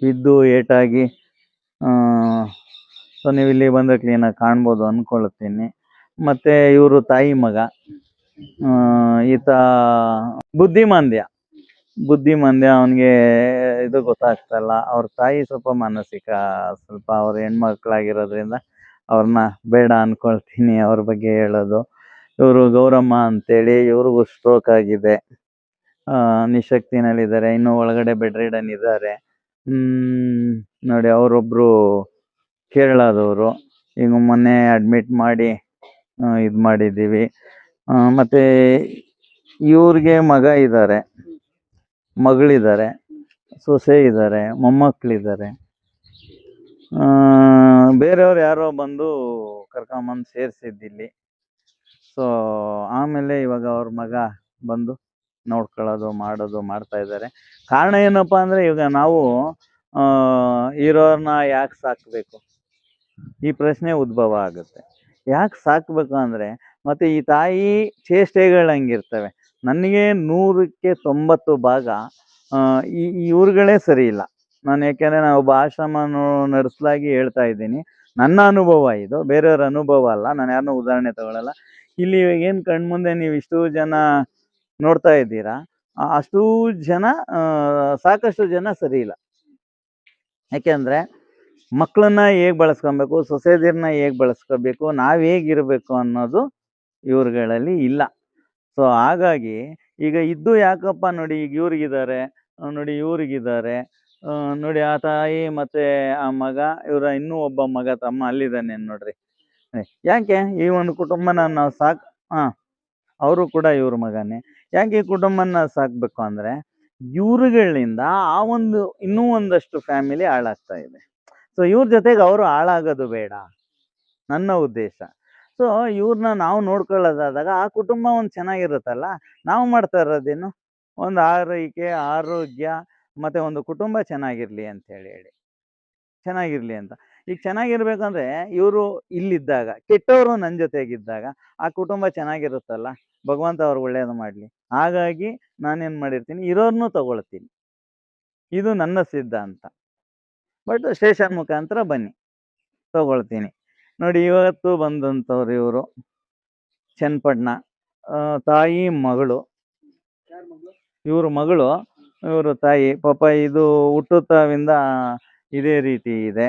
ಬಿದ್ದು ಏಟಾಗಿ ಸೊ ನೀವು ಇಲ್ಲಿ ಬಂದರೆ ಕ್ಲೀನಾಗಿ ಕಾಣ್ಬೋದು ಅಂದ್ಕೊಳ್ತೀನಿ ಮತ್ತೆ ಇವರು ತಾಯಿ ಮಗ ಈತ ಬುದ್ಧಿಮಾಂದ್ಯ. ಬುದ್ಧಿಮಾಂದ್ಯ ಅವನಿಗೆ ಇದು ಗೊತ್ತಾಗ್ತಲ್ಲ, ಅವ್ರ ತಾಯಿ ಸ್ವಲ್ಪ ಮಾನಸಿಕ ಸ್ವಲ್ಪ ಅವ್ರ ಹೆಣ್ಮಕ್ಳಾಗಿರೋದ್ರಿಂದ ಅವ್ರನ್ನ ಬೇಡ ಅನ್ಕೊಳ್ತೀನಿ ಅವ್ರ ಬಗ್ಗೆ ಹೇಳೋದು. ಇವರು ಗೌರಮ್ಮ ಅಂತೇಳಿ ಇವ್ರಿಗೂ ಸ್ಟ್ರೋಕ್ ಆಗಿದೆ. ನಿಶಕ್ತಿನಲ್ಲಿದ್ದಾರೆ. ಇನ್ನು ಒಳಗಡೆ ಬೆಡ್ ರಿಡನ್ ಇದ್ದಾರೆ. ಹ್ಮ್ ನೋಡಿ ಅವರೊಬ್ರು ಕೇರಳದವರು. ಈಗ ಮೊನ್ನೆ ಅಡ್ಮಿಟ್ ಮಾಡಿ ಇದು ಮಾಡಿದ್ದೀವಿ. ಆ, ಮತ್ತೆ ಇವ್ರಿಗೆ ಮಗ ಇದ್ದಾರೆ. ಮಗಳಿದ್ದಾರೆ. ಸೊಸೆ ಇದ್ದಾರೆ. ಮೊಮ್ಮಕ್ಕಳಿದ್ದಾರೆ. ಬೇರೆಯವ್ರು ಯಾರೋ ಬಂದು ಕರ್ಕೊಂಬಂದು ಸೇರಿಸಿದ್ದಿಲ್ಲಿ. ಸೊ ಆಮೇಲೆ ಇವಾಗ ಅವ್ರ ಮಗ ಬಂದು ನೋಡ್ಕೊಳ್ಳೋದು, ಮಾಡೋದು, ಮಾಡ್ತಾ ಇದ್ದಾರೆ. ಕಾರಣ ಏನಪ್ಪಾ ಅಂದ್ರೆ ಈಗ ನಾವು ಇರೋರ್ನ ಯಾಕೆ ಸಾಕ್ಬೇಕು? ಈ ಪ್ರಶ್ನೆ ಉದ್ಭವ ಆಗುತ್ತೆ. ಯಾಕೆ ಸಾಕ್ಬೇಕು ಅಂದ್ರೆ, ಮತ್ತೆ ಈ ತಾಯಿ ಚೇಷ್ಟೆಗಳು ಹಂಗಿರ್ತವೆ. ನನಗೆ ನೂರಕ್ಕೆ ತೊಂಬತ್ತು ಭಾಗ ಈ ಇವ್ರುಗಳೇ ಸರಿ ಇಲ್ಲ. ನಾನು ಯಾಕೆಂದರೆ ನಾನು ಒಬ್ಬ ಆಶ್ರಮ ನಡೆಸಲಾಗಿ ಹೇಳ್ತಾ ಇದ್ದೀನಿ. ನನ್ನ ಅನುಭವ ಇದು, ಬೇರೆಯವ್ರ ಅನುಭವ ಅಲ್ಲ. ನಾನು ಯಾರನ್ನೂ ಉದಾಹರಣೆ ತಗೊಳ್ಳಲ್ಲ ಇಲ್ಲಿ ಏನು ಕಣ್ಮುಂದೆ ನೀವು ಇಷ್ಟು ಜನ ನೋಡ್ತಾ ಇದ್ದೀರಾ? ಅಷ್ಟು ಜನ ಸಾಕಷ್ಟು ಜನ ಸರಿ ಇಲ್ಲ. ಯಾಕೆಂದರೆ ಮಕ್ಕಳನ್ನ ಹೇಗೆ ಬಳಸ್ಕೊಬೇಕು, ಸೊಸೆದಿರ್ನ ಹೇಗೆ ಬಳಸ್ಕೋಬೇಕು, ನಾವು ಹೇಗಿರಬೇಕು ಅನ್ನೋದು ಇವ್ರುಗಳಲ್ಲಿ ಇಲ್ಲ. ಸೊ, ಹಾಗಾಗಿ ಈಗ ಇದ್ದು ಯಾಕಪ್ಪ ನೋಡಿ ಈಗ ಇವ್ರಿಗಿದ್ದಾರೆ, ನೋಡಿ ಇವ್ರಿಗಿದ್ದಾರೆ ನೋಡಿ ಆ ತಾಯಿ ಮತ್ತೆ ಆ ಮಗ, ಇವರ ಇನ್ನೂ ಒಬ್ಬ ಮಗ ತಮ್ಮ ಅಲ್ಲಿದ್ದಾನೆ ನೋಡ್ರಿ. ಯಾಕೆ ಈ ಒಂದು ಕುಟುಂಬನ ನಾವು ಸಾಕ್ ಹಾ ಅವರು ಕೂಡ ಇವ್ರ ಮಗನೇ. ಯಾಕೆ ಕುಟುಂಬನ ಸಾಕ್ಬೇಕು ಅಂದ್ರೆ ಇವ್ರುಗಳಿಂದ ಆ ಒಂದು ಇನ್ನೂ ಒಂದಷ್ಟು ಫ್ಯಾಮಿಲಿ ಹಾಳಾಗ್ತಾ ಇದೆ. ಸೊ ಇವ್ರ ಜೊತೆಗೆ ಅವರು ಹಾಳಾಗೋದು ಬೇಡ. ನನ್ನ ಉದ್ದೇಶ. ಸೊ ಇವ್ರನ್ನ ನಾವು ನೋಡ್ಕೊಳ್ಳೋದಾದಾಗ ಆ ಕುಟುಂಬ ಒಂದು ಚೆನ್ನಾಗಿರುತ್ತಲ್ಲ? ನಾವು ಮಾಡ್ತಾ ಇರೋದೇನು? ಒಂದು ಆರೈಕೆ, ಆರೋಗ್ಯ, ಮತ್ತೆ ಒಂದು ಕುಟುಂಬ ಚೆನ್ನಾಗಿರ್ಲಿ ಅಂತ ಹೇಳಿ ಹೇಳಿ. ಚೆನ್ನಾಗಿರ್ಲಿ ಅಂತ. ಈಗ ಚೆನ್ನಾಗಿರ್ಬೇಕಂದ್ರೆ ಇವರು ಇಲ್ಲಿದ್ದಾಗ, ಕೆಟ್ಟವರು ನನ್ನ ಜೊತೆಗಿದ್ದಾಗ ಆ ಕುಟುಂಬ ಚೆನ್ನಾಗಿರುತ್ತಲ್ಲ, ಭಗವಂತ ಅವ್ರು ಒಳ್ಳೇದು ಮಾಡಲಿ. ಹಾಗಾಗಿ ನಾನೇನು ಮಾಡಿರ್ತೀನಿ, ಇರೋರ್ನು ತಗೊಳ್ತೀನಿ. ಇದು ನನ್ನ ಸಿದ್ಧಾಂತ. ಬಟ್ ಸ್ಟೇಷನ್ ಮುಖಾಂತರ ಬನ್ನಿ, ತಗೊಳ್ತೀನಿ. ನೋಡಿ, ಇವತ್ತು ಬಂದಂಥವ್ರು ಇವರು, ಚನ್ನಪಟ್ಟಣ ತಾಯಿ, ಮಗಳು. ಇವರು ಮಗಳು, ಇವರು ತಾಯಿ, ಪಾಪ ಇದು ಹುಟ್ಟುತ್ತಾವಿಂದ ಇದೇ ರೀತಿ ಇದೆ.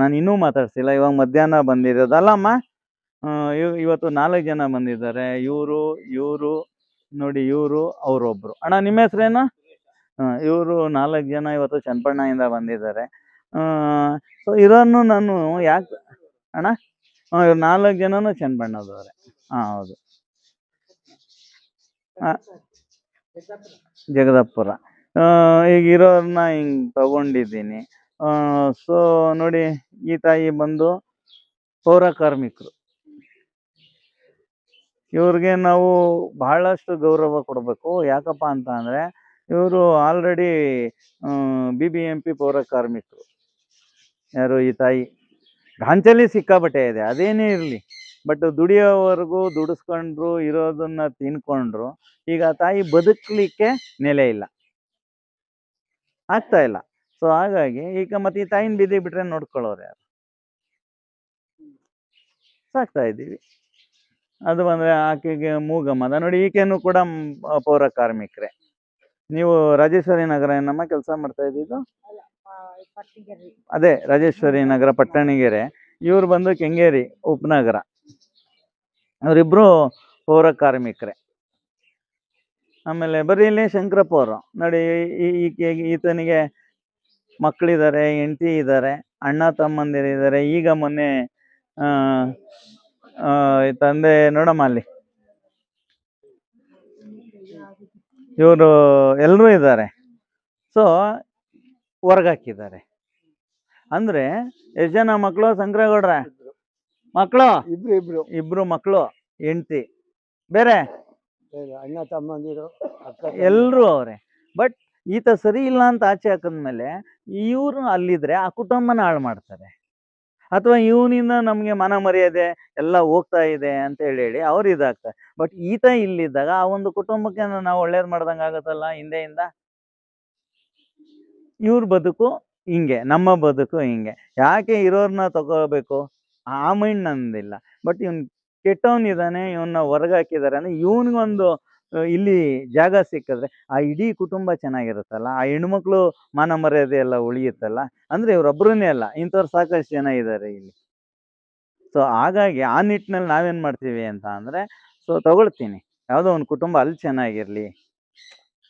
ನಾನು ಇನ್ನೂ ಮಾತಾಡ್ಸಿಲ್ಲ. ಇವಾಗ ಮಧ್ಯಾಹ್ನ ಬಂದಿರೋದಲ್ಲಮ್ಮ. ಇವತ್ತು ನಾಲ್ಕು ಜನ ಬಂದಿದ್ದಾರೆ. ಇವರು ಇವರು, ನೋಡಿ ಇವರು, ಅವರೊಬ್ರು. ಅಣ್ಣ, ನಿಮ್ಮ ಹೆಸ್ರೇನು? ಇವರು ನಾಲ್ಕು ಜನ ಇವತ್ತು ಚನ್ನಪಣ್ಣಯಿಂದ ಬಂದಿದ್ದಾರೆ. ಸೊ ಇರೋನು ನಾನು ಯಾಕೆ, ಅಣ್ಣ? ಇವ್ರು ನಾಲ್ಕು ಜನನು ಚನ್ನಪಣ್ಣದವ್ರೆ ಹಾಂ ಹೌದು. ಜಗದಪುರ ಈಗ ಇರೋರ್ನ ಹಿಂಗ್ ತಗೊಂಡಿದ್ದೀನಿ. ಸೊ ನೋಡಿ, ಈ ತಾಯಿ ಬಂದು ಪೌರ ಕಾರ್ಮಿಕರು. ಇವ್ರಿಗೆ ನಾವು ಬಹಳಷ್ಟು ಗೌರವ ಕೊಡಬೇಕು. ಯಾಕಪ್ಪ ಅಂತ ಅಂದ್ರೆ, ಇವರು already B B M P ಪೌರ ಕಾರ್ಮಿಕರು. ಯಾರು ಈ ತಾಯಿ? ಘಾಂಚಲಿ ಸಿಕ್ಕಾಬಟ್ಟೆ ಇದೆ. ಅದೇನೇ ಇರಲಿ. ಬಟ್ ದುಡಿಯೋವರೆಗೂ ದುಡಿಸ್ಕೊಂಡ್ರು, ಇರೋದನ್ನ ತಿನ್ಕೊಂಡ್ರು, ಈಗ ಆ ತಾಯಿ ಬದುಕಲಿಕ್ಕೆ ನೆಲೆ ಇಲ್ಲ. ಆಗ್ತಾ ಇಲ್ಲ. ಸೊ ಹಾಗಾಗಿ ಈಗ ಮತ್ತೆ ಈ ತಾಯಿನ ಬೀದಿ ಬಿಟ್ರೆ ನೋಡ್ಕೊಳ್ಳೋರು ಯಾರು? ಸಾಕ್ತಾ ಇದ್ದೀವಿ. ಅದು ಬಂದ್ರೆ ಆಕೆಗೆ ಮೂಗಮ್ಮದ. ನೋಡಿ, ಈಕೆನು ಕೂಡ ಪೌರ ಕಾರ್ಮಿಕರೇ. ನೀವು ರಾಜೇಶ್ವರಿ ನಗರ ಏನಮ್ಮ ಕೆಲಸ ಮಾಡ್ತಾ ಇದ್ದಿದ್ದು? ಅದೇ, ರಾಜೇಶ್ವರಿ ನಗರ ಪಟ್ಟಣಿಗೆರೆ. ಇವ್ರು ಬಂದು ಕೆಂಗೇರಿ, ಉಪನಗರ. ಅವರಿಬ್ರು ಪೌರ ಕಾರ್ಮಿಕರೇ. ಆಮೇಲೆ ಬರೀ ಇಲ್ಲಿ ಶಂಕರಪ್ಪ ಅವರು. ನೋಡಿ ಈಕೆ, ಈತನಿಗೆ ಮಕ್ಕಳಿದ್ದಾರೆ ಹೆಂಡತಿ ಇದ್ದಾರೆ ಅಣ್ಣ ತಮ್ಮಂದಿರಿದ್ದಾರೆ ಈಗ ಮೊನ್ನೆ ತಂದೆ ನೋಡಮ್ಮ ಅಲ್ಲಿ. ಇವರು ಎಲ್ಲರೂ ಇದ್ದಾರೆ ಸೊ ಹೊರಗಾಕಿದ್ದಾರೆ ಅಂದ್ರೆ ಎಷ್ಟು ಜನ ಮಕ್ಕಳು ಶಂಕರಗೌಡ್ರ ಮಕ್ಕಳು ಇಬ್ರು ಇಬ್ರು. ಇಬ್ರು ಮಕ್ಕಳು ಹೆಂಡತಿ. ಬೇರೆ? ಅಣ್ಣ ತಮ್ಮಂದಿರು ಎಲ್ಲರೂ ಅವ್ರೆ. ಬಟ್ ಈತ ಸರಿ ಇಲ್ಲ ಅಂತ ಆಚೆ ಹಾಕಿದ್ಮೇಲೆ ಇವ್ರು ಅಲ್ಲಿದ್ರೆ ಆ ಕುಟುಂಬನ ಹಾಳು ಮಾಡ್ತಾರೆ. ಅಥವಾ ಇವನಿಂದ ನಮ್ಗೆ ಮನ ಮರ್ಯಾದೆ ಎಲ್ಲ ಹೋಗ್ತಾ ಇದೆ ಅಂತ ಹೇಳಿ ಹೇಳಿ ಅವ್ರು ಇದಾಗ್ತಾರೆ. ಬಟ್ ಈತ ಇಲ್ಲಿದ್ದಾಗ ಆ ಒಂದು ಕುಟುಂಬಕ್ಕೆ ನಾವು ಒಳ್ಳೇದ್ ಮಾಡ್ದಂಗ ಆಗುತ್ತಲ್ಲ ಹಿಂದೆಯಿಂದ? ಇವ್ರ ಬದುಕು ಹಿಂಗೆ, ನಮ್ಮ ಬದುಕು ಹಿಂಗೆ. ಯಾಕೆ ಇರೋರ್ನ ತಗೋಬೇಕು ಆ ಮೈಂಡ್ ನಂದಿಲ್ಲ. ಬಟ್ ಇವ್ನ್ ಕೆಟ್ಟವನಿದ್ದಾನೆ ಇವನ್ನ ಹೊರಗಾಕಿದ್ದಾರೆ ಅಂದ್ರೆ ಇವನಿಗೊಂದು ಇಲ್ಲಿ ಜಾಗ ಸಿಕ್ಕಿದ್ರೆ ಆ ಇಡೀ ಕುಟುಂಬ ಚೆನ್ನಾಗಿರುತ್ತಲ್ಲ ಆ ಹೆಣ್ಮಕ್ಳು ಮಾನ ಮರ್ಯಾದೆ ಎಲ್ಲ ಉಳಿಯುತ್ತಲ್ಲ ಅಂದ್ರೆ ಇವ್ರೊಬ್ರನ್ನೇ ಅಲ್ಲ ಇಂಥವ್ರು ಸಾಕಷ್ಟು ಜನ ಇದ್ದಾರೆ ಇಲ್ಲಿ. ಸೊ ಹಾಗಾಗಿ ಆ ನಿಟ್ಟಿನಲ್ಲಿ ನಾವೇನ್ ಮಾಡ್ತೀವಿ ಅಂತ ಅಂದ್ರೆ ಸೊ ತಗೊಳ್ತೀನಿ. ಯಾವುದೋ ಒಂದು ಕುಟುಂಬ ಅಲ್ಲಿ ಚೆನ್ನಾಗಿರ್ಲಿ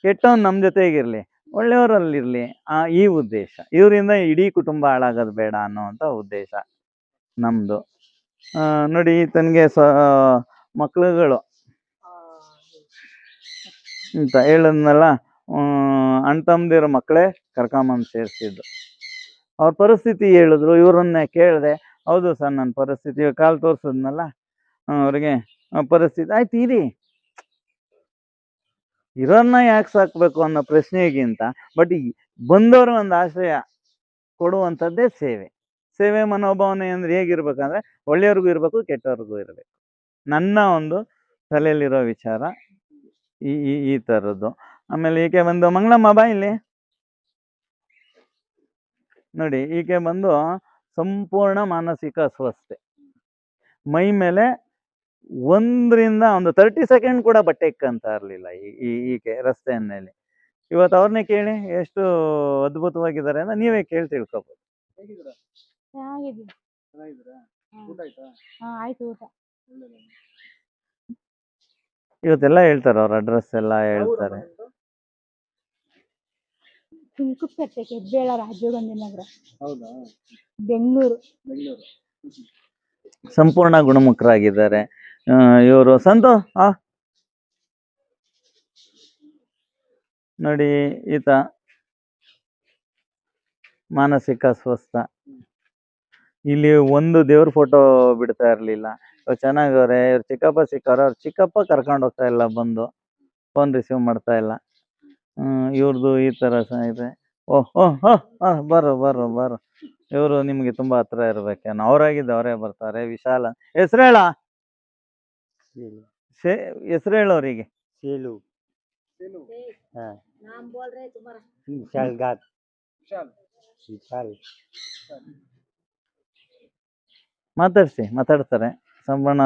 ಕೆಟ್ಟವನ್ ನಮ್ಮ ಜೊತೆಗಿರ್ಲಿ ಒಳ್ಳೆಯವರಲ್ಲಿರ್ಲಿ ಆ ಈ ಉದ್ದೇಶ. ಇವರಿಂದ ಇಡೀ ಕುಟುಂಬ ಹಾಳಾಗೋದು ಬೇಡ ಅನ್ನೋವಂಥ ಉದ್ದೇಶ ನಮ್ದು. ಆ, ನೋಡಿ ಈತನಿಗೆ ಸ ಮಕ್ಳುಗಳು ಅಂತ ಹೇಳಿದ್ನಲ್ಲ ಅಣ್ಣ ತಮ್ಮದಿರೋ ಮಕ್ಕಳೇ ಕರ್ಕೊಂಬಂದು ಸೇರಿಸಿದ್ದು. ಅವ್ರ ಪರಿಸ್ಥಿತಿ ಹೇಳಿದ್ರು, ಇವರನ್ನ ಕೇಳಿದೆ, ಹೌದು ಸರ್ ನನ್ನ ಪರಿಸ್ಥಿತಿ ಕಾಲು ತೋರಿಸಿದ್ನಲ್ಲ ಅವ್ರಿಗೆ ಪರಿಸ್ಥಿತಿ, ಆಯ್ತು ಇರಿ. ಇರೋನ್ನ ಯಾಕೆ ಸಾಕ್ಬೇಕು ಅನ್ನೋ ಪ್ರಶ್ನೆಗಿಂತ, ಬಟ್ ಬಂದವರು ಒಂದು ಆಶ್ರಯ ಕೊಡುವಂಥದ್ದೇ ಸೇವೆ. ಸೇವೆ ಮನೋಭಾವನೆ ಅಂದ್ರೆ ಹೇಗಿರ್ಬೇಕಂದ್ರೆ, ಒಳ್ಳೆಯವ್ರಿಗೂ ಇರಬೇಕು, ಕೆಟ್ಟವ್ರಿಗೂ ಇರಬೇಕು. ನನ್ನ ಒಂದು ತಲೆಯಲ್ಲಿರೋ ವಿಚಾರ ಈ ಈ ಈ ಥರದ್ದು ಆಮೇಲೆ ಈಕೆ ಬಂದು ಮಂಗಳಮ್ಮ ಬಾ ಇಲ್ಲಿ. ನೋಡಿ ಈಕೆ ಬಂದು ಸಂಪೂರ್ಣ ಮಾನಸಿಕ ಅಸ್ವಸ್ಥೆ. ಮೈ ಮೇಲೆ ಒಂದರಿಂದ ಒಂದು ತರ್ಟಿ ಸೆಕೆಂಡ್ ಕೂಡ ಬಟ್ಟೆ ಇಕ್ಕಂತ ಇರಲಿಲ್ಲ ಈ ಈಕೆ ಇಲ್ಲಿ ಇವತ್ತು ಅವ್ರನ್ನೇ ಕೇಳಿ ಎಷ್ಟು ಅದ್ಭುತವಾಗಿದ್ದಾರೆ ಅಂತ ನೀವೇ ಕೇಳಿ ತಿಳ್ಕೊಬೋದು. ಆಯ್ತು? ಊಟ. ಇವತ್ತೆಲ್ಲ ಹೇಳ್ತಾರೆ ಅವ್ರ ಅಡ್ರೆಸ್ ಎಲ್ಲ ಹೇಳ್ತಾರೆ. ಸುಂಕುಪೇಟೆ ಹೆಬ್ಬೇಳ ರಾಜೀವ್ ಗಾಂಧಿ ನಗರ ಹೌದಾ? ಬೆಂಗಳೂರು. ಬೆಂಗಳೂರು. ಸಂಪೂರ್ಣ ಗುಣಮುಖರಾಗಿದ್ದಾರೆ. ಇವರು ಸಂತು ಆ. ನೋಡಿ ಈತ ಮಾನಸಿಕ ಅಸ್ವಸ್ಥ. ಇಲ್ಲಿ ಒಂದು ದೇವ್ರ ಫೋಟೋ ಬಿಡ್ತಾ ಇರಲಿಲ್ಲ. ಚೆನ್ನಾಗವ್ರೆ ಇವ್ರು ಚಿಕ್ಕಪ್ಪ ಸಿಕ್ಕವ್ರೆ ಅವ್ರು ಚಿಕ್ಕಪ್ಪ ಕರ್ಕೊಂಡು ಹೋಗ್ತಾ ಇಲ್ಲ ಬಂದು ಫೋನ್ ರಿಸೀವ್ ಮಾಡ್ತಾ ಇಲ್ಲ. ಇವ್ರದ್ದು ಈ ತರ ಸಹ ಇದೆ. ಓಹ್ ಓಹ್ ಬರೋ ಬರು ಬರು ಬರು. ಇವರು ನಿಮಗೆ ತುಂಬಾ ಹತ್ರ ಇರ್ಬೇಕೇನು. ಅವರಾಗಿದ್ದು ಅವರೇ ಬರ್ತಾರೆ ವಿಶಾಲ. ಹೆಸರು ಹೇಳ ಹೆಸರು ಹೇಳು ಅವರಿಗೆ? ಮಾತಾಡ್ಸಿ ಮಾತಾಡ್ತಾರೆ. ಸಂಪೂರ್ಣ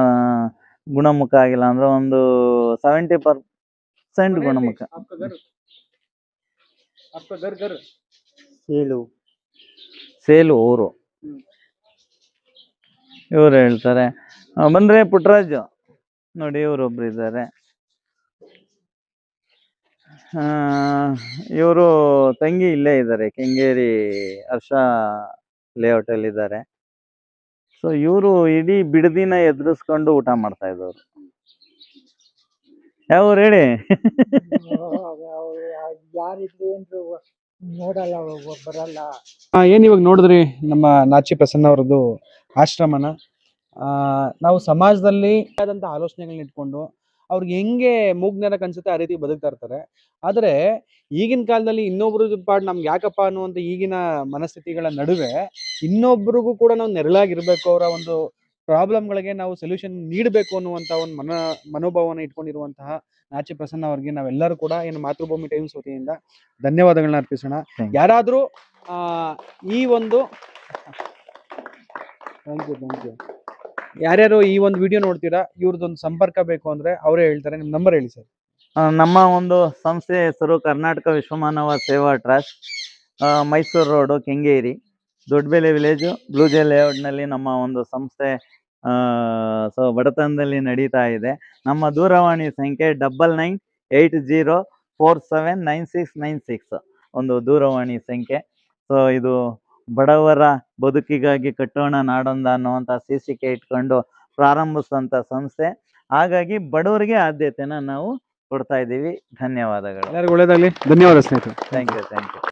ಗುಣಮುಖ ಆಗಿಲ್ಲ ಅಂದ್ರೆ ಒಂದು ಸೆವೆಂಟಿ ಪರ್ಸೆಂಟ್ ಗುಣಮುಖ. ಸೇಲು. ಸೇಲು ಊರು. ಇವ್ರು ಹೇಳ್ತಾರೆ. ಬಂದ್ರೆ ಪುಟ್ಟರಾಜು ನೋಡಿ ಇವರೊಬ್ರು ಇದ್ದಾರೆ. ಇವರು ತಂಗಿ ಇಲ್ಲೇ ಇದ್ದಾರೆ. ಕೆಂಗೇರಿ ಹರ್ಷ ಲೇಔಟ್ ಅಲ್ಲಿ ಇದ್ದಾರೆ. ಸೊ ಇವರು ಇಡೀ ಬಿಡದಿನ ಎದುರಿಸ್ಕೊಂಡು ಊಟ ಮಾಡ್ತಾ ಇದ್ದವ್ರು. ಯಾವ ಊರು ಹೇಳಿ? ನೋಡಲ್ಲ ಬರಲ್ಲ ಏನ್ ಇವಾಗ ನೋಡಿದ್ರಿ ನಮ್ಮ ನಾಚಿ ಪ್ರಸನ್ನ ಅವ್ರದ್ದು ಆಶ್ರಮನ? ಆ, ನಾವು ಸಮಾಜದಲ್ಲಿ ಆದಂತ ಆಲೋಚನೆಗಳನ್ನ ಇಟ್ಕೊಂಡು ಅವ್ರಿಗೆ ಹೆಂಗೆ ಮೂಗ್ನರ ಕನ್ಸುತ್ತೆ ಆ ರೀತಿ ಬದುಕ್ತಾ ಇರ್ತಾರೆ. ಆದ್ರೆ ಈಗಿನ ಕಾಲದಲ್ಲಿ ಇನ್ನೊಬ್ರ ಪಾಡ್ ನಮ್ಗೆ ಯಾಕಪ್ಪ ಅನ್ನುವಂತ ಈಗಿನ ಮನಸ್ಥಿತಿಗಳ ನಡುವೆ ಇನ್ನೊಬ್ರಿಗೂ ಕೂಡ ನಾವು ನೆರಳಾಗಿರ್ಬೇಕು ಅವರ ಒಂದು ಪ್ರಾಬ್ಲಮ್ಗಳಿಗೆ ನಾವು ಸೊಲ್ಯೂಷನ್ ನೀಡಬೇಕು ಅನ್ನುವಂತ ಒಂದು ಮನ ಮನೋಭಾವನ ಇಟ್ಕೊಂಡಿರುವಂತಹ ನಾಚಿ ಪ್ರಸನ್ನ ಅವ್ರಿಗೆ ನಾವೆಲ್ಲರೂ ಕೂಡ ಏನು ಮಾತೃಭೂಮಿ ಟೈಮ್ಸ್ ವತಿಯಿಂದ ಧನ್ಯವಾದಗಳನ್ನ ಅರ್ಪಿಸೋಣ. ಯಾರಾದರೂ ಈ ಒಂದು ಥ್ಯಾಂಕ್ ಯು ಥ್ಯಾಂಕ್ ಯು ಯಾರ್ಯಾರು ಈ ಒಂದು ವಿಡಿಯೋ ನೋಡ್ತೀರಾ, ಇವ್ರದ್ದೊಂದು ಸಂಪರ್ಕ ಬೇಕು ಅಂದ್ರೆ ಅವರೇ ಹೇಳ್ತಾರೆ, ನಿಮ್ ನಂಬರ್ ಹೇಳಿ ಸರ್. ನಮ್ಮ ಒಂದು ಸಂಸ್ಥೆ ಹೆಸರು Karnataka Vishwamanava Seva trust Mysuru road, Kengeri. Doddabele village ಬ್ಲೂಜೆ ಲೇಔಟ್ನಲ್ಲಿ ನಮ್ಮ ಒಂದು ಸಂಸ್ಥೆ ಸೊ, ಬಡತನದಲ್ಲಿ ನಡೀತಾ ಇದೆ. ನಮ್ಮ ದೂರವಾಣಿ ಸಂಖ್ಯೆ double nine eight zero four seven nine six nine six, ಒಂದು ದೂರವಾಣಿ ಸಂಖ್ಯೆ. ಸೊ, ಇದು ಬಡವರ ಬದುಕಿಗಾಗಿ ಕಟ್ಟೋಣ ನಾಡೊಂದ ಅನ್ನುವಂಥ ಶೀರ್ಷಿಕೆ ಇಟ್ಕೊಂಡು ಪ್ರಾರಂಭಿಸಿದಂಥ ಸಂಸ್ಥೆ. ಹಾಗಾಗಿ ಬಡವರಿಗೆ ಆದ್ಯತೆನ ನಾವು ಕೊಡ್ತಾ ಇದ್ದೀವಿ. ಧನ್ಯವಾದಗಳು. ಎಲ್ಲರಿಗೂ ಒಳ್ಳೇದಾಗಲಿ ಧನ್ಯವಾದ ಸ್ನೇಹಿತರೆ. Thank you thank you